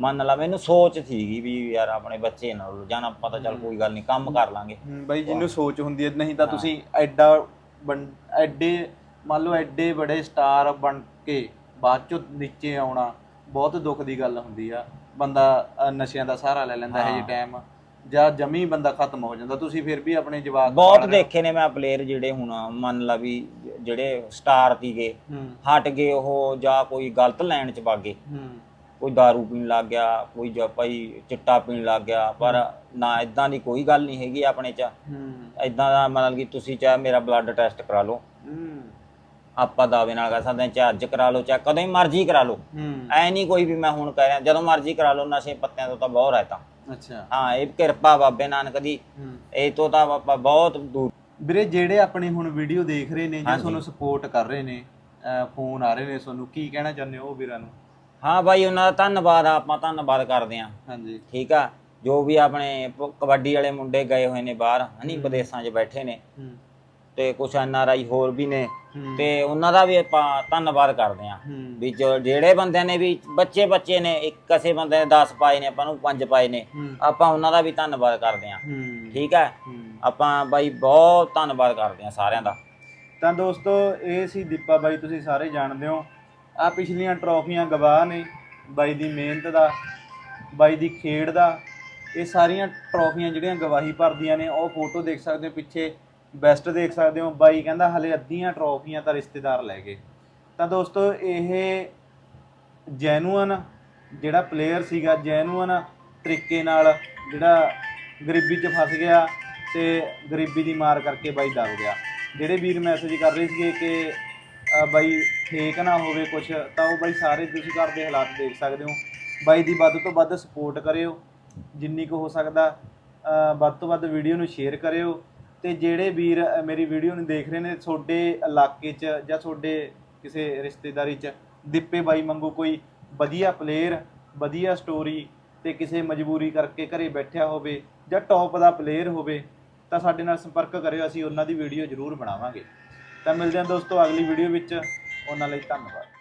ਮੰਨ ਲਾ ਮੈਨੂੰ ਸੋਚ ਸੀਗੀ ਵੀ ਯਾਰ ਆਪਣੇ ਬੱਚੇ ਨਾਲ ਜਾਣਾ ਪਤਾ ਚੱਲ ਕੋਈ ਗੱਲ ਨਹੀਂ ਕੰਮ ਕਰ ਲਾਂਗੇ। ਬਈ ਜਿਹਨੂੰ ਸੋਚ ਹੁੰਦੀ ਹੈ ਨਹੀਂ ਤਾਂ ਤੁਸੀਂ ਐਡਾ ਬਣ- ਐਡੇ ਮੰਨ ਲਓ ਐਡੇ ਬੜੇ ਸਟਾਰ ਬਣ ਕੇ ਬਾਅਦ ਚੋਂ ਨੀਚੇ ਆਉਣਾ ਬਹੁਤ ਦੁੱਖ ਦੀ ਗੱਲ ਹੁੰਦੀ ਆ। ਬੰਦਾ ਅ, ਨਸ਼ਿਆਂ ਦਾ ਸਹਾਰਾ ਲੈ ਲੈਂਦਾ ਹੈ। ਜੀ ਟਾਈਮ ਜਾਂ ਜਮੀ ਬੰਦਾ ਖਤਮ ਹੋ ਜਾਂਦਾ ਤੁਸੀਂ ਫਿਰ ਵੀ ਆਪਣੇ ਜਵਾਕ ਬਹੁਤ ਦੇਖੇ ਨੇ ਮੈਂ ਪਲੇਅਰ ਜਿਹੜੇ ਹੁਣ ਮੰਨ ਲਾ ਵੀ ਜਿਹੜੇ ਸਟਾਰ ਸੀਗੇ ਹੂੰ। ਹਟ ਗਏ ਉਹ ਜਾਂ ਕੋਈ ਗਲਤ ਲਾਈਨ 'ਚ ਵਗ ਗਏ। ਹੂੰ। ਕੋਈ दारू ਪੀਣ ਲੱਗ ਗਿਆ ਕੋਈ ਜਾਂ ਭਾਈ ਚਿੱਟਾ ਪੀਣ ਲੱਗ ਗਿਆ ਪਰ ਨਾ ਇਦਾਂ ਦੀ ਕੋਈ ਗੱਲ ਨਹੀਂ ਹੈਗੀ ਆਪਣੇ 'ਚ। ਹੂੰ। ਇਦਾਂ ਦਾ ਮਤਲਬ ਕਿ ਤੁਸੀਂ ਚਾਹੇ ਮੇਰਾ ਬਲੱਡ ਟੈਸਟ ਕਰਾ ਲਓ। ਹੂੰ। ਆਪਾਂ ਦਾਅਵੇ ਨਾਲ ਕਹਿ ਸਕਦੇ ਹਾਂ ਚਾਹੇ ਅੱਜ ਕਰਾ ਲਓ ਚਾਹੇ ਕਦੋਂ ਮਰਜ਼ੀ ਕਰਾ ਲਓ। ਹੂੰ। ਐ ਨਹੀਂ ਕੋਈ ਵੀ ਮੈਂ ਹੁਣ ਕਹਿ ਰਿਹਾ ਜਦੋਂ ਮਰਜ਼ੀ ਕਰਾ ਲਓ ਨਸ਼ੇ ਪੱਤਿਆਂ ਤੋਂ ਤਾਂ ਬਹੁਤ ਰਹਿਤਾ। ਅੱਛਾ। ਹਾਂ ਇਹ ਕਿਰਪਾ ਬਾਬੇ ਨਾਨਕ ਦੀ। ਹੂੰ। ਇਹ ਤੋਂ ਤਾਂ ਆਪਾਂ ਬਹੁਤ ਦੂਰ। ਵੀਰੇ ਜਿਹੜੇ ਆਪਣੇ ਹੁਣ ਵੀਡੀਓ ਦੇਖ ਰਹੇ ਨੇ ਜਾਂ ਤੁਹਾਨੂੰ ਸਪੋਰਟ ਕਰ ਰਹੇ ਨੇ ਫੋਨ ਆ ਰਹੇ ਨੇ ਤੁਹਾਨੂੰ ਕੀ ਕਹਿਣਾ ਚਾਹੁੰਦੇ ਹੋ ਉਹ ਵੀਰਾਂ ਨੂੰ? ਹਾਂ ਬਾਈ ਉਹਨਾਂ ਦਾ ਧੰਨਵਾਦ ਆ, ਆਪਾਂ ਧੰਨਵਾਦ ਕਰਦੇ ਹਾਂ। ਹਾਂਜੀ। ਠੀਕ ਆ? ਜੋ ਵੀ ਆਪਣੇ ਪ- ਕਬੱਡੀ ਵਾਲੇ ਮੁੰਡੇ ਗਏ ਹੋਏ ਨੇ ਬਾਹਰ ਹਨੀ ਵਿਦੇਸ਼ਾਂ 'ਚ ਬੈਠੇ ਨੇ। ਹੂੰ। ਤੇ ਕੁਝ ਐਨ ਆਰ ਆਈ ਹੋਰ ਵੀ ਨੇ। ਹੂੰ। ਤੇ ਉਹਨਾਂ ਦਾ ਵੀ ਆਪਾਂ ਧੰਨਵਾਦ ਕਰਦੇ ਹੂੰ। ਵੀ ਜੋ ਜਿਹੜੇ ਬੰਦਿਆਂ ਨੇ ਵੀ ਬੱਚੇ ਬੱਚੇ ਨੇ ਇੱਕ ਕਿਸੇ ਬੰਦੇ ਨੇ 10 ਪਾਏ ਨੇ ਆਪਾਂ ਨੂੰ 5 ਪਾਏ ਨੇ ਹੂੰ। ਆਪਾਂ ਉਹਨਾਂ ਦਾ ਵੀ ਧੰਨਵਾਦ ਕਰਦੇ ਹੂੰ। ਠੀਕ ਹੈ ਹੂੰ। ਆਪਾਂ ਬਾਈ ਬਹੁਤ ਧੰਨਵਾਦ ਕਰਦੇ ਹਾਂ ਸਾਰਿਆਂ ਦਾ। ਤਾਂ ਦੋਸਤੋ ਇਹ ਸੀ ਦੀਪਾ ਬਾਈ ਤੁਸੀਂ ਸਾਰੇ ਜਾਣਦੇ ਹੋ। ਆ ਪਿਛਲੀਆਂ ਟਰੋਫੀਆਂ ਗਵਾਹ ਨੇ ਬਾਈ ਦੀ ਮਿਹਨਤ ਦਾ, ਬਾਈ ਦੀ ਖੇਡ ਦਾ, ਇਹ ਸਾਰੀਆਂ ਟਰੋਫੀਆਂ ਜਿਹੜੀਆਂ ਗਵਾਹੀ ਭਰਦੀਆਂ ਨੇ, ਉਹ ਫੋਟੋ ਦੇਖ ਸਕਦੇ ਹੋ, ਪਿੱਛੇ ਬੈਸਟ ਦੇਖ ਸਕਦੇ ਹੋ, ਬਾਈ ਕਹਿੰਦਾ ਹਲੇ ਅੱਧੀਆਂ ਟਰੋਫੀਆਂ ਤਾਂ ਰਿਸ਼ਤੇਦਾਰ ਲੈ ਗਏ। ਤਾਂ ਦੋਸਤੋ, ਇਹ ਜੈਨੂਅਨ ਜਿਹੜਾ ਪਲੇਅਰ ਸੀਗਾ ਜੈਨੂਅਨ ਤਰੀਕੇ ਨਾਲ ਜਿਹੜਾ ਗਰੀਬੀ 'ਚ ਫਸ ਗਿਆ ਤੇ ਗਰੀਬੀ ਦੀ ਮਾਰ ਕਰਕੇ ਬਾਈ ਦਬ ਗਿਆ। ਜਿਹੜੇ ਵੀਰ ਮੈਸੇਜ ਕਰ ਰਹੇ ਸੀਗੇ ਕਿ ਅ, ਬਾਈ ਫੇਕ ਨਾ ਹੋਵੇ ਕੁਝ ਤਾਂ ਉਹ ਬਾਈ ਸਾਰੇ ਤੁਸੀਂ ਘਰ ਦੇ ਹਾਲਾਤ ਦੇਖ ਸਕਦੇ ਹੋ। ਬਾਈ ਦੀ ਵੱਧ ਤੋਂ ਵੱਧ ਸਪੋਰਟ ਕਰਿਓ ਜਿੰਨੀ ਕੁ ਹੋ ਸਕਦਾ। ਅ, ਵੱਧ ਤੋਂ ਵੱਧ ਵੀਡੀਓ ਨੂੰ ਸ਼ੇਅਰ ਕਰਿਓ ਤੇ ਜਿਹੜੇ ਵੀਰ ਅ, ਮੇਰੀ ਵੀਡੀਓ ਨੂੰ ਦੇਖ ਰਹੇ ਨੇ ਤੁਹਾਡੇ ਇਲਾਕੇ 'ਚ ਜਾਂ ਤੁਹਾਡੇ ਕਿਸੇ ਰਿਸ਼ਤੇਦਾਰੀ 'ਚ ਦੀਪੇ ਬਾਈ ਵਾਂਗੂ ਕੋਈ ਵਧੀਆ ਪਲੇਅਰ ਵਧੀਆ ਸਟੋਰੀ ਤੇ ਕਿਸੇ ਮਜਬੂਰੀ ਕਰਕੇ ਘਰੇ ਬੈਠਿਆ ਹੋਵੇ ਜਾਂ ਟੌਪ ਦਾ ਪਲੇਅਰ ਹੋਵੇ ਤਾਂ ਸਾਡੇ ਨਾਲ ਸੰਪਰਕ ਕਰਿਓ ਅਸੀਂ ਉਹਨਾਂ ਦੀ ਵੀਡੀਓ ਜ਼ਰੂਰ ਬਣਾਵਾਂਗੇ। ਤਾਂ ਮਿਲਦੇ ਹਾਂ ਦੋਸਤੋ ਅਗਲੀ ਵੀਡੀਓ ਵਿੱਚ। ਉਹਨਾਂ ਲਈ ਧੰਨਵਾਦ।